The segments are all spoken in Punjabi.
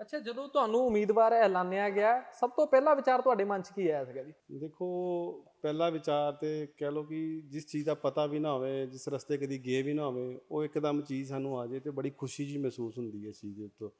ਅੱਛਾ ਜਦੋਂ ਤੁਹਾਨੂੰ ਉਮੀਦਵਾਰ ਐਲਾਨਿਆ ਗਿਆ ਸਭ ਤੋਂ ਪਹਿਲਾ ਵਿਚਾਰ ਤੁਹਾਡੇ ਮਨ 'ਚ ਕੀ ਆਇਆ ਸੀਗਾ ਜੀ? ਦੇਖੋ ਪਹਿਲਾ ਵਿਚਾਰ ਤੇ ਕਹਿ ਲਓ ਕਿ ਜਿਸ ਚੀਜ਼ ਦਾ ਪਤਾ ਵੀ ਨਾ ਹੋਵੇ ਜਿਸ ਰਸਤੇ ਕਦੀ ਗਏ ਵੀ ਨਾ ਹੋਵੇ ਉਹ ਇੱਕਦਮ ਚੀਜ਼ ਸਾਨੂੰ ਆ ਜਾਏ ਤੇ ਬੜੀ ਖੁਸ਼ੀ ਜੀ ਮਹਿਸੂਸ ਹੁੰਦੀ ਹੈ ਇਸ ਚੀਜ਼ ਦੇ ਉੱਤੋਂ।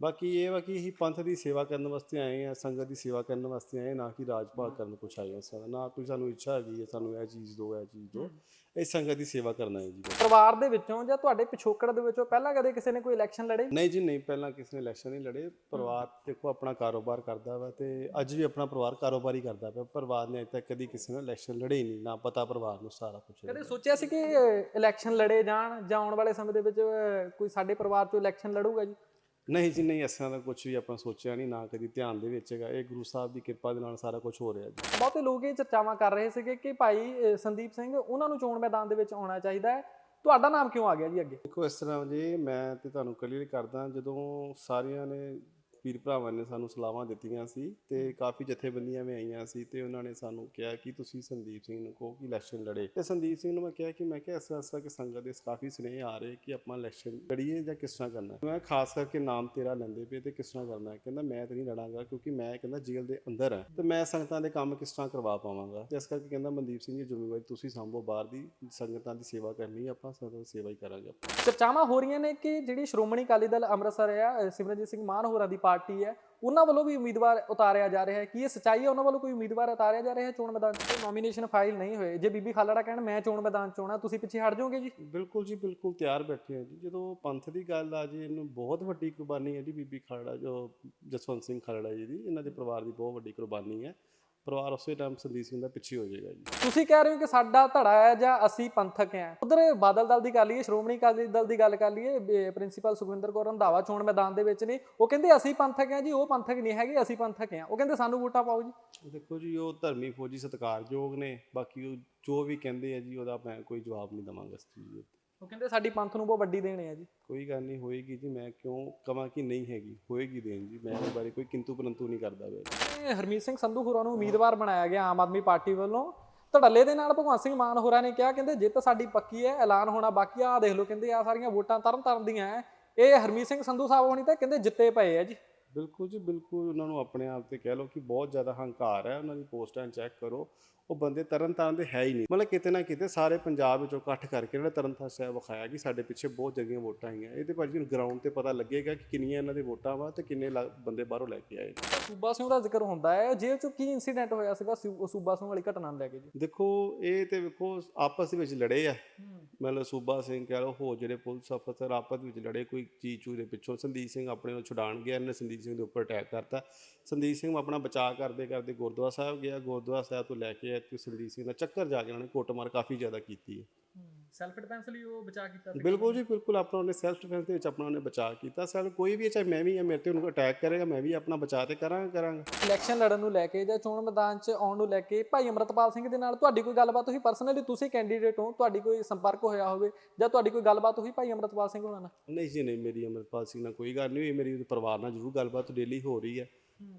ਬਾਕੀ ਇਹ ਵਾ ਕਿ ਅਸੀਂ ਪੰਥ ਦੀ ਸੇਵਾ ਕਰਨ ਵਾਸਤੇ ਆਏ ਆ ਸੰਗਤ ਦੀ ਸੇਵਾ ਕਰਨ ਵਾਸਤੇ ਆਏ ਨਾ ਕਿ ਰਾਜਪਾਲ ਕਰਨ ਕੁਛ ਆਏ ਸਾ ਨਾ ਕੋਈ ਸਾਨੂੰ ਇੱਛਾ ਹੈਗੀ ਹੈ ਸਾਨੂੰ ਇਹ ਚੀਜ਼ ਦਿਓ ਇਹ ਚੀਜ਼ ਦਿਓ ਇਹ ਸੰਗਤ ਦੀ ਸੇਵਾ ਕਰਨਾ ਹੈ ਜੀ। ਪਰਿਵਾਰ ਦੇ ਵਿੱਚੋਂ ਜਾਂ ਤੁਹਾਡੇ ਪਿਛੋਕੜ ਦੇ ਵਿੱਚੋਂ ਪਹਿਲਾਂ ਕਦੇ ਕਿਸੇ ਨੇ ਕੋਈ ਇਲੈਕਸ਼ਨ ਲੜੇ? ਨਹੀਂ ਜੀ ਨਹੀਂ ਪਹਿਲਾਂ ਕਿਸੇ ਨੇ ਇਲੈਕਸ਼ਨ ਨਹੀਂ ਲੜੇ। ਪਰਿਵਾਰ ਦੇਖੋ ਆਪਣਾ ਕਾਰੋਬਾਰ ਕਰਦਾ ਵਾ ਤੇ ਅੱਜ ਵੀ ਆਪਣਾ ਪਰਿਵਾਰ ਕਾਰੋਬਾਰ ਹੀ ਕਰਦਾ ਪਿਆ। ਪਰਿਵਾਰ ਨੇ ਅਜੇ ਤੱਕ ਕਦੀ ਕਿਸੇ ਨਾਲ ਇਲੈਕਸ਼ਨ ਲੜੇ ਹੀ ਨਹੀਂ ਨਾ ਪਤਾ ਪਰਿਵਾਰ ਨੂੰ ਸਾਰਾ ਕੁਝ ਕਦੇ ਸੋਚਿਆ ਸੀ ਕਿ ਇਲੈਕਸ਼ਨ ਲੜੇ ਜਾਣ ਜਾਂ ਆਉਣ ਵਾਲੇ ਸਮੇਂ ਦੇ ਵਿੱਚ ਕੋਈ ਸਾਡੇ ਪਰਿਵਾਰ 'ਚੋਂ ਇਲੈਕਸ਼ਨ ਲੜੂਗਾ ਜੀ? ਨਹੀਂ ਜੀ ਨਹੀਂ ਇਸ ਤਰ੍ਹਾਂ ਦਾ ਕੁਝ ਵੀ ਆਪਾਂ ਸੋਚਿਆ ਨਹੀਂ ਨਾ ਕਦੀ ਧਿਆਨ ਦੇ ਵਿੱਚ ਹੈਗਾ। ਇਹ ਗੁਰੂ ਸਾਹਿਬ ਦੀ ਕਿਰਪਾ ਦੇ ਨਾਲ ਸਾਰਾ ਕੁਝ ਹੋ ਰਿਹਾ ਜੀ। ਬਹੁਤੇ ਲੋਕ ਇਹ ਚਰਚਾਵਾਂ ਕਰ ਰਹੇ ਸੀਗੇ ਕਿ ਭਾਈ ਸੰਦੀਪ ਸਿੰਘ ਉਹਨਾਂ ਨੂੰ ਚੋਣ ਮੈਦਾਨ ਦੇ ਵਿੱਚ ਆਉਣਾ ਚਾਹੀਦਾ ਹੈ। ਤੁਹਾਡਾ ਨਾਮ ਕਿਉਂ ਆ ਗਿਆ ਜੀ ਅੱਗੇ? ਦੇਖੋ ਇਸ ਤਰ੍ਹਾਂ ਜੀ ਮੈਂ ਤੇ ਤੁਹਾਨੂੰ ਕਲੀਅਰ ਕਰਦਾ ਜਦੋਂ ਸਾਰਿਆਂ ਨੇ ਵੀਰ ਭਰਾਵਾਂ ਨੇ ਸਾਨੂੰ ਸਲਾਹਾਂ ਦਿੱਤੀਆਂ ਸੀ ਤੇ ਕਾਫੀ ਜਥੇਬੰਦੀਆਂ ਵੀ ਆਈਆਂ ਸੀ ਤੇ ਉਹਨਾਂ ਨੇ ਸਾਨੂੰ ਕਿਹਾ ਕਿ ਤੁਸੀਂ ਸੰਦੀਪ ਸਿੰਘ ਨੂੰ ਕਹੋ ਕਿ ਇਲੈਕਸ਼ਨ ਲੜੇ। ਤੇ ਸੰਦੀਪ ਸਿੰਘ ਨੂੰ ਮੈਂ ਕਿਹਾ ਕਿ ਮੈਂ ਕਿਹਾ ਇਸ ਤਰ੍ਹਾਂ ਕਿ ਸੰਗਤ ਦੇ ਕਾਫੀ ਸੁਨੇਹੇ ਆ ਰਹੇ ਕਿ ਆਪਾਂ ਇਲੈਕਸ਼ਨ ਲੜੀਏ ਜਾਂ ਕਿਸ ਤਰ੍ਹਾਂ ਕਰਨਾ। ਮੈਂ ਖਾਸ ਕਰਕੇ ਨਾਮ ਤੇਰਾ ਲੈਂਦੇ ਪਏ ਤੇ ਕਿਸ ਤਰ੍ਹਾਂ ਕਰਨਾ। ਕਹਿੰਦਾ ਮੈਂ ਤੇ ਨਹੀਂ ਲੜਾਂਗਾ ਕਿਉਂਕਿ ਮੈਂ ਕਹਿੰਦਾ ਜੇਲ੍ਹ ਦੇ ਅੰਦਰ ਹੈ। ਤੇ ਮੈਂ ਸੰਗਤਾਂ ਦੇ ਕੰਮ ਕਿਸ ਤਰ੍ਹਾਂ ਕਰਵਾ ਪਾਵਾਂਗਾ। ਤੇ ਇਸ ਕਰਕੇ ਕਹਿੰਦਾ ਮਨਦੀਪ ਸਿੰਘ ਜੀ ਜ਼ਿੰਮੇਵਾਰੀ ਤੁਸੀਂ ਸੰਭੋ, ਬਾਹਰ ਦੀ ਸੰਗਤਾਂ ਦੀ ਸੇਵਾ ਕਰਨੀ ਆਪਾਂ ਸੰਗਤਾਂ ਦੀ ਸੇਵਾ ਹੀ ਕਰਾਂਗੇ ਚਰਚਾਵਾਂ ਹੋ ਰਹੀਆਂ ਨੇ ਕਿ ਜਿਹੜੀ ਸ਼੍ਰੋਮਣੀ ਅਕਾਲੀ ਦਲ ਅੰਮ੍ਰਿਤਸਰ ਆ ਸਿਮਰਨਜੀਤ ਸਿੰਘ ਮਾਨ ਹੋਰਾਂ ਦੀ ਪਾਰਟੀ ਹੈ, ਉਹਨਾਂ ਵੱਲੋਂ ਵੀ ਉਮੀਦਵਾਰ ਉਤਾਰਿਆ ਜਾ ਰਿਹਾ ਹੈ। ਕੀ ਇਹ ਸੱਚਾਈ ਹੈ? ਉਹਨਾਂ ਵੱਲੋਂ ਕੋਈ ਉਮੀਦਵਾਰ ਉਤਾਰਿਆ ਜਾ ਰਿਹਾ ਹੈ ਚੋਣ ਮੈਦਾਨ 'ਚ? ਨੋਮੀਨੇਸ਼ਨ ਫਾਈਲ ਨਹੀਂ ਹੋਏ। ਜੇ ਬੀਬੀ ਖਾਲੜਾ ਕਹਿਣ, ਮੈਂ ਚੋਣ ਮੈਦਾਨ 'ਚ ਆਉਣਾ ਤੁਸੀਂ ਪਿੱਛੇ ਹਟ ਜਾਓਗੇ ਜੀ? ਬਿਲਕੁਲ ਜੀ, ਬਿਲਕੁਲ ਤਿਆਰ ਬੈਠੇ ਆ ਜੀ। ਜਦੋਂ ਪੰਥ ਦੀ ਗੱਲ ਆ ਜੀ, ਇਹਨੂੰ ਬਹੁਤ ਵੱਡੀ ਕੁਰਬਾਨੀ ਹੈ ਜੀ ਬੀਬੀ ਖਾਲੜਾ, ਜੋ ਜਸਵੰਤ ਸਿੰਘ ਖਾਲੜਾ ਜੀ ਦੀ। ਇਹਨਾਂ ਦੇ ਪਰਿਵਾਰ ਦੀ ਬਹੁਤ ਵੱਡੀ ਕੁਰਬਾਨੀ ਹੈ। ਪਰਿਵਾਰ ਉਸੇ ਟਾਈਮ ਸੰਦੀਪ ਸਿੰਘ ਦਾ ਪਿੱਛੇ ਹੋ ਜਾਏਗਾ ਜੀ। ਤੁਸੀਂ ਕਹਿ ਰਹੇ ਹੋ ਕਿ ਸਾਡਾ ਧੜਾ ਹੈ ਜਾਂ ਅਸੀਂ ਪੰਥਕ ਹਾਂ। ਉਧਰ ਬਾਦਲ ਦਲ ਦੀ ਕਰ ਲਈਏ ਸ਼੍ਰੋਮਣੀ ਅਕਾਲੀ ਦਲ ਦੀ ਗੱਲ ਕਰ ਲਈਏ ਪ੍ਰਿੰਸੀਪਲ ਸੁਖਵਿੰਦਰ ਕੌਰ ਰੰਧਾਵਾ ਚੋਣ ਮੈਦਾਨ ਦੇ ਵਿੱਚ ਨੇ। ਉਹ ਕਹਿੰਦੇ ਅਸੀਂ ਪੰਥਕ ਹਾਂ ਜੀ ਉਹ ਪੰਥਕ ਨਹੀਂ ਹੈਗੇ ਅਸੀਂ ਪੰਥਕ ਹਾਂ। ਉਹ ਕਹਿੰਦੇ ਸਾਨੂੰ ਵੋਟਾਂ ਪਾਓ ਜੀ। ਦੇਖੋ ਜੀ ਉਹ ਧਰਮੀ ਫੌਜੀ ਸਤਿਕਾਰਯੋਗ ਨੇ। ਬਾਕੀ ਜੋ ਵੀ ਕਹਿੰਦੇ ਆ ਜੀ ਉਹਦਾ ਮੈਂ ਕੋਈ ਜਵਾਬ ਨਹੀਂ ਦਵਾਂਗਾ ਇਸ ਚੀਜ਼ ਦੇ ਉੱਤੇ। ਉਹ ਕਹਿੰਦੇ ਸਾਡੀ ਪੰਥ ਨੂੰ ਬਹੁਤ ਵੱਡੀ ਦੇਣ ਹੈ ਜੀ। ਕੋਈ ਗੱਲ ਨਹੀਂ ਹੋਏਗੀ ਜੀ ਮੈਂ ਕਿਉਂ ਕਵਾਂ ਕਿ ਨਹੀਂ ਹੈਗੀ ਹੋਏਗੀ ਦੇਣ ਜੀ ਮੈਂ ਇਸ ਬਾਰੇ ਕੋਈ ਕਿੰਤੂ ਪਰੰਤੂ ਨਹੀਂ ਕਰਦਾ ਵੇ। ਇਹ ਹਰਮੀਤ ਸਿੰਘ ਸੰਧੂ ਹੋਰਾਂ ਨੂੰ ਉਮੀਦਵਾਰ ਬਣਾਇਆ ਗਿਆ ਆਮ ਆਦਮੀ ਪਾਰਟੀ ਵੱਲੋਂ। ਧੜੱਲੇ ਦੇ ਨਾਲ ਭਗਵੰਤ ਸਿੰਘ ਮਾਨ ਹੋਰਾਂ ਨੇ ਕਿਹਾ ਕਹਿੰਦੇ ਜਿੱਤ ਸਾਡੀ ਪੱਕੀ ਹੈ ਐਲਾਨ ਹੋਣਾ ਬਾਕੀ ਆ ਦੇਖ ਲਓ ਕਹਿੰਦੇ ਆ ਸਾਰੀਆਂ ਵੋਟਾਂ ਤਰਨ ਤਾਰਨ ਦੀਆਂ ਇਹ ਹਰਮੀਤ ਸਿੰਘ ਸੰਧੂ ਸਾਹਿਬ ਹੋਣੀ ਤਾਂ ਕਹਿੰਦੇ ਜਿੱਤੇ ਪਏ ਆ ਜੀ। ਬਿਲਕੁਲ ਜੀ ਬਿਲਕੁਲ ਉਹਨਾਂ ਨੂੰ ਆਪਣੇ ਆਪ ਤੇ ਕਹਿ ਲਓ ਕਿ ਬਹੁਤ ਜ਼ਿਆਦਾ ਹੰਕਾਰ ਹੈ ਉਹਨਾਂ ਦੀ ਪੋਸਟਾਂ ਚੈੱਕ ਕਰੋ। ਉਹ ਬੰਦੇ ਤਰਨ ਤਾਰਨ ਦੇ ਹੈ ਹੀ ਨਹੀਂ। ਮਤਲਬ ਕਿਤੇ ਨਾ ਕਿਤੇ ਸਾਰੇ ਪੰਜਾਬ ਵਿੱਚੋਂ ਇਕੱਠ ਕਰਕੇ ਇਹਨਾਂ ਨੇ ਤਰਨ ਤਾਰਨ ਸਾਹਿਬ ਵਿਖਾਇਆ ਕਿ ਸਾਡੇ ਪਿੱਛੇ ਬਹੁਤ ਜਗ੍ਹੀਆਂ ਵੋਟਾਂ ਆਈਆਂ। ਇਹ ਤੇ ਭਾਜੀ ਨੂੰ ਗਰਾਊਂਡ ਤੇ ਪਤਾ ਲੱਗੇਗਾ ਕਿ ਕਿੰਨੀਆਂ ਇਹਨਾਂ ਦੇ ਵੋਟਾਂ ਵਾ ਤੇ ਕਿੰਨੇ ਲਾ- ਬੰਦੇ ਬਾਹਰੋਂ ਲੈ ਕੇ ਆਏ। ਸੂਬਾ ਸਿੰਘ ਦਾ ਜ਼ਿਕਰ ਹੁੰਦਾ ਹੈ ਜੇਲ੍ਹ ਚ ਕੀ ਇਨਸੀਡੈਂਟ ਹੋਇਆ ਸੀਗਾ ਸੂਬਾ ਸਿੰਘ ਵਾਲੀ ਘਟਨਾ ਲੈ ਕੇ ਜੀ? ਦੇਖੋ ਇਹ ਤੇ ਵੇਖੋ ਆਪਸ ਵਿੱਚ ਲੜੇ ਆ। ਮਤਲਬ ਸੂਬਾ ਸਿੰਘ ਕਹਿ ਲਓ ਹੋ ਜਿਹੜੇ ਪੁਲਿਸ ਅਫਸਰ ਆਪਸ ਵਿੱਚ ਲੜੇ ਕੋਈ ਚੀਜ਼ ਚੂਜ਼ ਦੇ ਪਿੱਛੋਂ ਸੰਦੀਪ ਸਿੰਘ ਆਪਣੇ ਨੂੰ ਛੁਡਾਣ ਗਿਆ ਇਹਨੇ ਸੰਦੀਪ ਸਿੰਘ ਦੇ ਉੱਪਰ ਅਟੈਕ ਕਰਤਾ। ਸੰਦੀਪ ਸਿੰਘ ਆਪਣਾ ਬਚਾਅ ਕਰਦੇ ਕਰਦੇ ਗੁਰਦੁਆਰਾ ਸਾਹਿਬ ਗਿਆ ਗੁਰਦੁਆਰਾ ਸਾਹਿਬ ਤੋਂ ਲੈ ਕੇ ਇੱਥੇ ਸੰਦੀਪ ਸਿੰਘ ਦਾ ਚੱਕਰ ਜਾ ਕੇ ਉਹਨਾਂ ਨੇ ਕੁੱਟਮਾਰ ਕਾਫੀ ਜ਼ਿਆਦਾ ਕੀਤੀ ਹੈ। ਸੈਲਫ ਡਿਫੈਂਸ ਲਈ ਉਹ ਬਚਾ ਕੀਤਾ ਬਿਲਕੁਲ ਜੀ ਬਿਲਕੁਲ ਆਪਣਾ ਉਹਨੇ ਸੈਲਫ ਡਿਫੈਂਸ ਦੇ ਵਿੱਚ ਆਪਣਾ ਉਹਨੇ ਬਚਾਅ ਕੀਤਾ। ਸਰ ਕੋਈ ਵੀ ਚਾਹੇ ਮੈਂ ਵੀ ਆ ਮੇਰੇ ਤੇ ਉਹਨੂੰ ਅਟੈਕ ਕਰੇਗਾ ਮੈਂ ਵੀ ਆਪਣਾ ਬਚਾਅ ਤੇ ਕਰਾਂਗਾ ਕਰਾਂਗਾ। ਇਲੈਕਸ਼ਨ ਲੜਨ ਨੂੰ ਲੈ ਕੇ ਜਾਂ ਚੋਣ ਮੈਦਾਨ 'ਚ ਆਉਣ ਨੂੰ ਲੈ ਕੇ ਭਾਈ ਅਮਰਤਪਾਲ ਸਿੰਘ ਦੇ ਨਾਲ ਤੁਹਾਡੀ ਕੋਈ ਗੱਲਬਾਤ ਹੋਈ ਪਰਸਨਲੀ ਤੁਸੀਂ ਕੈਂਡੀਡੇਟ ਹੋ ਤੁਹਾਡੀ ਕੋਈ ਸੰਪਰਕ ਹੋਇਆ ਹੋਵੇ ਜਾਂ ਤੁਹਾਡੀ ਕੋਈ ਗੱਲਬਾਤ ਹੋਈ ਭਾਈ ਅਮਰਤਪਾਲ ਸਿੰਘ ਹੋਣਾ ਨਾਲ? ਨਹੀਂ ਜੀ ਨਹੀਂ ਮੇਰੀ ਅਮਰਪਾਲ ਸਿੰਘ ਨਾਲ ਕੋਈ ਗੱਲ ਨਹੀਂ ਹੋਈ ਮੇਰੀ ਪਰਿਵਾਰ ਨਾਲ ਜ਼ਰੂਰ ਗੱਲਬਾਤ ਡੇਲੀ ਹੋ ਰਹੀ ਹੈ।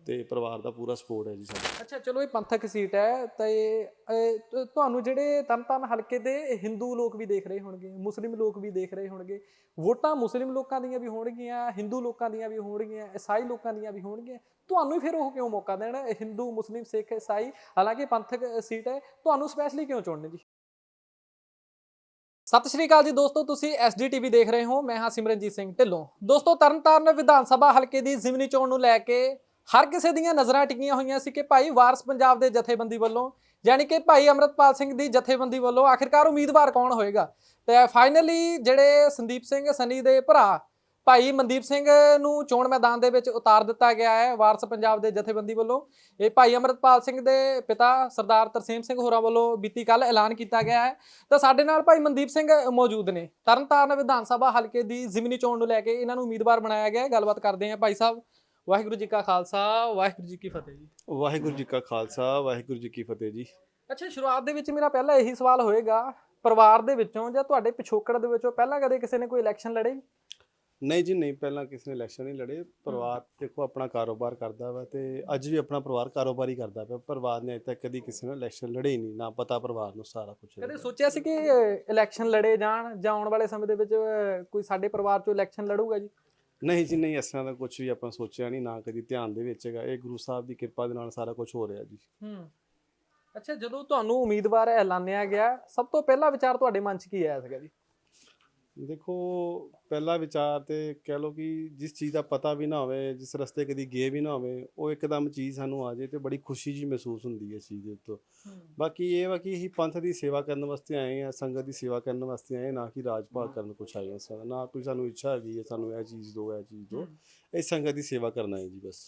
ਤੇ ਪਰਿਵਾਰ ਦਾ ਪੂਰਾ ਸਪੋਰਟ ਹੈ ਜੀ ਸਾਡਾ। ਅੱਛਾ, ਚਲੋ ਇਹ ਪੰਥਕ ਸੀਟ ਹੈ, ਤੇ ਇਹ ਤ- ਤੁਹਾਨੂੰ ਜਿਹੜੇ ਤਰਨਤਾਰਨ ਹਲਕੇ ਦੇ ਹਿੰਦੂ ਲੋਕ ਵੀ ਦੇਖ ਰਹੇ ਹੋਣਗੇ ਮੁਸਲਿਮ ਲੋਕ ਵੀ ਦੇਖ ਰਹੇ ਹੋਣਗੇ, ਵੋਟਾਂ ਮੁਸਲਿਮ ਲੋਕਾਂ ਦੀਆਂ ਵੀ ਹੋਣਗੀਆਂ ਹਿੰਦੂ ਲੋਕਾਂ ਦੀਆਂ ਵੀ ਹੋਣਗੀਆਂ ਈਸਾਈ ਲੋਕਾਂ ਦੀਆਂ ਵੀ ਹੋਣਗੀਆਂ, ਤੁਹਾਨੂੰ ਫਿਰ ਉਹ ਕਿਉਂ ਮੌਕਾ ਦੇਣ? ਹਿੰਦੂ ਮੁਸਲਿਮ ਸਿੱਖ ਈਸਾਈ ਹਾਲਾਂਕਿ ਪੰਥਕ ਸੀਟ ਹੈ, ਤੁਹਾਨੂੰ ਸਪੈਸ਼ਲੀ ਕਿਉਂ ਚੁਣਨੇ ਜੀ? ਸਤਿ ਸ਼੍ਰੀ ਅਕਾਲ ਜੀ ਦੋਸਤੋ, ਤੁਸੀਂ ਐਸਡੀਟੀਵੀ ਦੇਖ ਰਹੇ ਹੋ, ਮੈਂ ਹਾਂ ਸਿਮਰਨਜੀਤ ਸਿੰਘ ਢਿੱਲੋਂ। ਦੋਸਤੋ, ਤਰਨਤਾਰਨ ਵਿਧਾਨ ਸਭਾ ਹਲਕੇ ਦੀ ਜ਼ਿਮਨੀ ਚੋਣ ਨੂੰ ਲੈ ਕੇ ਹਰ ਕਿਸੇ ਦੀਆਂ ਨਜ਼ਰਾਂ ਟਿਕੀਆਂ ਹੋਈਆਂ ਸੀ ਕਿ ਭਾਈ ਵਾਰਸ ਪੰਜਾਬ ਦੇ ਜਥੇਬੰਦੀ ਵੱਲੋਂ, ਯਾਨੀ ਕਿ ਭਾਈ ਅਮਰਤਪਾਲ ਸਿੰਘ ਦੀ ਜਥੇਬੰਦੀ ਵੱਲੋਂ ਆਖਿਰਕਾਰ ਉਮੀਦਵਾਰ ਕੌਣ ਹੋਏਗਾ? ਤੇ ਫਾਈਨਲੀ ਜਿਹੜੇ ਸੰਦੀਪ ਸਿੰਘ ਸਨੀ ਦੇ ਭਰਾ ਭਾਈ ਮਨਦੀਪ ਸਿੰਘ ਨੂੰ ਚੋਣ ਮੈਦਾਨ ਦੇ ਵਿੱਚ ਉਤਾਰ ਦਿੱਤਾ ਗਿਆ ਹੈ ਵਾਰਸ ਪੰਜਾਬ ਦੇ ਜਥੇਬੰਦੀ ਵੱਲੋਂ। ਇਹ ਭਾਈ ਅਮਰਤਪਾਲ ਸਿੰਘ ਦੇ ਪਿਤਾ ਸਰਦਾਰ ਤਰਸੇਮ ਸਿੰਘ ਹੋਰਾਂ ਵੱਲੋਂ ਬੀਤੀ ਕੱਲ ਐਲਾਨ ਕੀਤਾ ਗਿਆ ਹੈ। ਤਾਂ ਸਾਡੇ ਨਾਲ ਭਾਈ ਮਨਦੀਪ ਸਿੰਘ ਮੌਜੂਦ ਨੇ। ਤਰਨਤਾਰਨ ਵਿਧਾਨ ਸਭਾ ਹਲਕੇ ਦੀ ਜ਼ਿਮਨੀ ਚੋਣ ਨੂੰ ਲੈ ਕੇ ਇਹਨਾਂ ਨੂੰ ਉਮੀਦਵਾਰ ਬਣਾਇਆ ਗਿਆ ਹੈ। ਗੱਲਬਾਤ ਕਰਦੇ ਹਾਂ ਭਾਈ ਸਾਹਿਬ ਵਾਹਿਗੁਰੂ ਜੀ ਕਾ ਖਾਲਸਾ ਵਾਹਿਗੁਰੂ ਜੀ ਕੀ ਫਤਿਹ ਜੀ। ਵਾਹਿਗੁਰੂ ਜੀ ਕਾ ਖਾਲਸਾ ਵਾਹਿਗੁਰੂ ਜੀ ਕੀ ਫਤਿਹ ਜੀ। ਅੱਛਾ ਸ਼ੁਰੂਆਤ ਦੇ ਵਿੱਚ ਮੇਰਾ ਪਹਿਲਾ ਇਹੀ ਸਵਾਲ ਹੋਏਗਾ ਪਰਿਵਾਰ ਦੇ ਵਿੱਚੋਂ ਜਾਂ ਤੁਹਾਡੇ ਪਿਛੋਕੜ ਦੇ ਵਿੱਚੋਂ ਪਹਿਲਾਂ ਕਦੇ ਕਿਸੇ ਨੇ ਕੋਈ ਇਲੈਕਸ਼ਨ ਲੜੇ? ਨਹੀਂ ਜੀ ਨਹੀਂ ਪਹਿਲਾਂ ਕਿਸੇ ਨੇ ਇਲੈਕਸ਼ਨ ਨਹੀਂ ਲੜੇ। ਪਰਿਵਾਰ ਦੇਖੋ ਆਪਣਾ ਕਾਰੋਬਾਰ ਕਰਦਾ ਵਾ ਤੇ ਅੱਜ ਵੀ ਆਪਣਾ ਪਰਿਵਾਰ ਕਾਰੋਬਾਰ ਹੀ ਕਰਦਾ ਪਿਆ। ਪਰਿਵਾਰ ਨੇ ਅਜੇ ਤੱਕ ਕਦੀ ਕਿਸੇ ਨਾਲ ਇਲੈਕਸ਼ਨ ਲੜੇ ਹੀ ਨਹੀਂ ਨਾ ਪਤਾ ਪਰਿਵਾਰ ਨੂੰ ਸਾਰਾ ਕੁਝ ਕਦੇ ਸੋਚਿਆ ਸੀ ਕਿ ਇਲੈਕਸ਼ਨ ਲੜੇ ਜਾਣ ਜਾਂ ਆਉਣ ਵਾਲੇ ਸਮੇਂ ਦੇ ਵਿੱਚ ਕੋਈ ਸਾਡੇ ਪਰਿਵਾਰ ਚੋਂ ਇਲੈਕਸ਼ਨ ਲੜੂਗਾ ਜੀ? ਨਹੀਂ ਜੀ ਨਹੀਂ ਇਸ ਤਰ੍ਹਾਂ ਦਾ ਕੁਝ ਵੀ ਆਪਾਂ ਸੋਚਿਆ ਨਹੀਂ ਨਾ ਕਦੀ ਧਿਆਨ ਦੇ ਵਿੱਚ ਹੈਗਾ। ਇਹ ਗੁਰੂ ਸਾਹਿਬ ਦੀ ਕਿਰਪਾ ਦੇ ਨਾਲ ਸਾਰਾ ਕੁਝ ਹੋ ਰਿਹਾ ਜੀ। ਹੂੰ। ਅੱਛਾ ਜਦੋਂ ਤੁਹਾਨੂੰ ਉਮੀਦਵਾਰ ਐਲਾਨਿਆ ਗਿਆ ਸਭ ਤੋਂ ਪਹਿਲਾ ਵਿਚਾਰ ਤੁਹਾਡੇ ਮਨ 'ਚ ਕੀ ਆਇਆ ਸੀਗਾ ਜੀ? ਦੇਖੋ ਪਹਿਲਾ ਵਿਚਾਰ ਤੇ ਕਹਿ ਲਓ ਕਿ ਜਿਸ ਚੀਜ਼ ਦਾ ਪਤਾ ਵੀ ਨਾ ਹੋਵੇ ਜਿਸ ਰਸਤੇ ਕਦੀ ਗਏ ਵੀ ਨਾ ਹੋਵੇ ਉਹ ਇੱਕਦਮ ਚੀਜ਼ ਸਾਨੂੰ ਆ ਜਾਏ ਤੇ ਬੜੀ ਖੁਸ਼ੀ ਜੀ ਮਹਿਸੂਸ ਹੁੰਦੀ ਹੈ ਇਸ ਚੀਜ਼ ਦੇ ਉੱਤੇ। ਬਾਕੀ ਇਹ ਵਾ ਕਿ ਅਸੀਂ ਪੰਥ ਦੀ ਸੇਵਾ ਕਰਨ ਵਾਸਤੇ ਆਏ ਆ ਸੰਗਤ ਦੀ ਸੇਵਾ ਕਰਨ ਵਾਸਤੇ ਆਏ ਨਾ ਕਿ ਰਾਜ ਭਾਗ ਕਰਨ ਕੁਛ ਆਏ ਹਾਂ ਨਾ ਕੋਈ ਸਾਨੂੰ ਇੱਛਾ ਹੈਗੀ ਹੈ ਸਾਨੂੰ ਇਹ ਚੀਜ਼ ਦਿਓ ਇਹ ਚੀਜ਼ ਦਿਓ ਇਹ ਸੰਗਤ ਦੀ ਸੇਵਾ ਕਰਨਾ ਹੈ ਜੀ ਬਸ।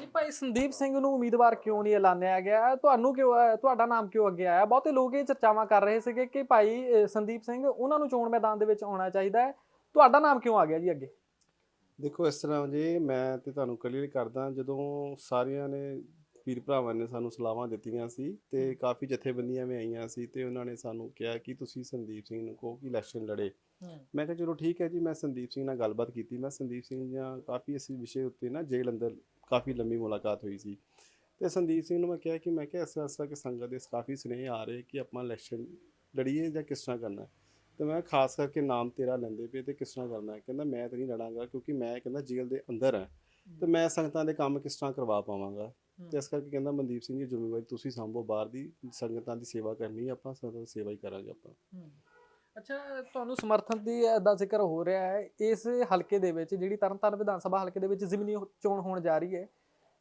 ਜੀ ਭਾਈ ਸੰਦੀਪ ਸਿੰਘ ਨੂੰ ਉਮੀਦਵਾਰ ਕਿਉਂ ਨਹੀਂ ਐਲਾਨਿਆ ਗਿਆ? ਤੁਹਾਨੂੰ ਕਿਉਂ ਤੁਹਾਡਾ ਨਾਮ ਕਿਉਂ ਅੱਗੇ ਆਇਆ? ਬਹੁਤੇ ਲੋਕ ਇਹ ਚਰਚਾਵਾਂ ਕਰ ਰਹੇ ਸੀਗੇ ਕਿ ਭਾਈ ਸੰਦੀਪ ਸਿੰਘ ਉਹਨਾਂ ਨੂੰ ਚੋਣ ਮੈਦਾਨ ਦੇ ਵਿੱਚ ਆਉਣਾ ਚਾਹੀਦਾ ਹੈ। ਤੁਹਾਡਾ ਨਾਮ ਕਿਉਂ ਆ ਗਿਆ ਜੀ ਅੱਗੇ? ਦੇਖੋ ਇਸ ਤਰ੍ਹਾਂ ਜੀ ਮੈਂ ਤੇ ਤੁਹਾਨੂੰ ਕਲੀਅਰ ਕਰਦਾ ਜਦੋਂ ਸਾਰਿਆਂ ਨੇ ਪੀਰ ਭਰਾਵਾਂ ਨੇ ਸਾਨੂੰ ਸਲਾਹਾਂ ਦਿੱਤੀਆਂ ਸੀ ਤੇ ਕਾਫੀ ਜਥੇਬੰਦੀਆਂ ਵੀ ਆਈਆਂ ਸੀ ਤੇ ਉਹਨਾਂ ਨੇ ਸਾਨੂੰ ਕਿਹਾ ਕਿ ਤੁਸੀਂ ਸੰਦੀਪ ਸਿੰਘ ਨੂੰ ਕਹੋ ਕਿ ਇਲੈਕਸ਼ਨ ਲੜੇ। ਮੈਂ ਕਿਹਾ ਚਲੋ ਠੀਕ ਹੈ ਜੀ ਮੈਂ ਸੰਦੀਪ ਸਿੰਘ ਨਾਲ ਗੱਲਬਾਤ ਕੀਤੀ। ਮੈਂ ਸੰਦੀਪ ਸਿੰਘ ਨਾਲ ਕਾਫੀ ਇਸ ਵਿਸ਼ੇ ਉੱਤੇ ਨਾ ਜੇਲ੍ਹ ਅੰਦਰ ਕਾਫੀ ਲੰਮੀ ਮੁਲਾਕਾਤ ਹੋਈ ਸੀ। ਤੇ ਸੰਦੀਪ ਸਿੰਘ ਨੂੰ ਮੈਂ ਕਿਹਾ ਕਿ ਮੈਂ ਕਿਹਾ ਇਸ ਤਰ੍ਹਾਂ ਇਸ ਤਰ੍ਹਾਂ ਕਿ ਸੰਗਤ ਦੇ ਕਾਫੀ ਸੁਨੇਹੇ ਆ ਰਹੇ ਕਿ ਆਪਾਂ ਇਲੈਕਸ਼ਨ ਲੜੀਏ ਜਾਂ ਕਿਸ ਤਰ੍ਹਾਂ ਕਰਨਾ ਹੈ। ਤੇ ਮੈਂ ਖਾਸ ਕਰਕੇ ਨਾਮ ਤੇਰਾ ਲੈਂਦੇ ਪਏ ਤੇ ਕਿਸ ਤਰ੍ਹਾਂ ਕਰਨਾ ਹੈ? ਕਹਿੰਦਾ ਮੈਂ ਤਾਂ ਨਹੀਂ ਲੜਾਂਗਾ ਕਿਉਂਕਿ ਮੈਂ ਕਹਿੰਦਾ ਜੇਲ੍ਹ ਦੇ ਅੰਦਰ ਹਾਂ। ਤੇ ਮੈਂ ਸੰਗਤਾਂ ਦੇ ਕੰਮ ਕਿਸ ਤਰ੍ਹਾਂ ਕਰਵਾ ਪਾਵਾਂਗਾ? ਤੇ ਇਸ ਕਰਕੇ ਕਹਿੰਦਾ ਮਨਦੀਪ ਸਿੰਘ ਜੀ ਜ਼ਿੰਮੇਵਾਰੀ ਤੁਸੀਂ ਸੰਭੋ ਬਾਹਰ ਦੀ ਸੰਗਤਾਂ ਦੀ ਸੇਵਾ ਕਰਨੀ ਹੈ, ਆਪਾਂ ਸੰਗਤਾਂ ਦੀ ਸੇਵਾ ਹੀ ਕਰਾਂਗੇ ਆਪਾਂ। ਅੱਛਾ ਤੁਹਾਨੂੰ ਸਮਰਥਨ ਦੀ ਦਾ ਜ਼ਿਕਰ ਹੋ ਰਿਹਾ ਹੈ। ਇਸ ਹਲਕੇ ਦੇ ਵਿੱਚ ਜਿਹੜੀ ਤਰਨਤਾਰਨ ਵਿਧਾਨ ਸਭਾ ਹਲਕੇ ਦੇ ਵਿੱਚ ਜ਼ਿਮਨੀ ਚੋਣ ਹੋਣ ਜਾ ਰਹੀ ਹੈ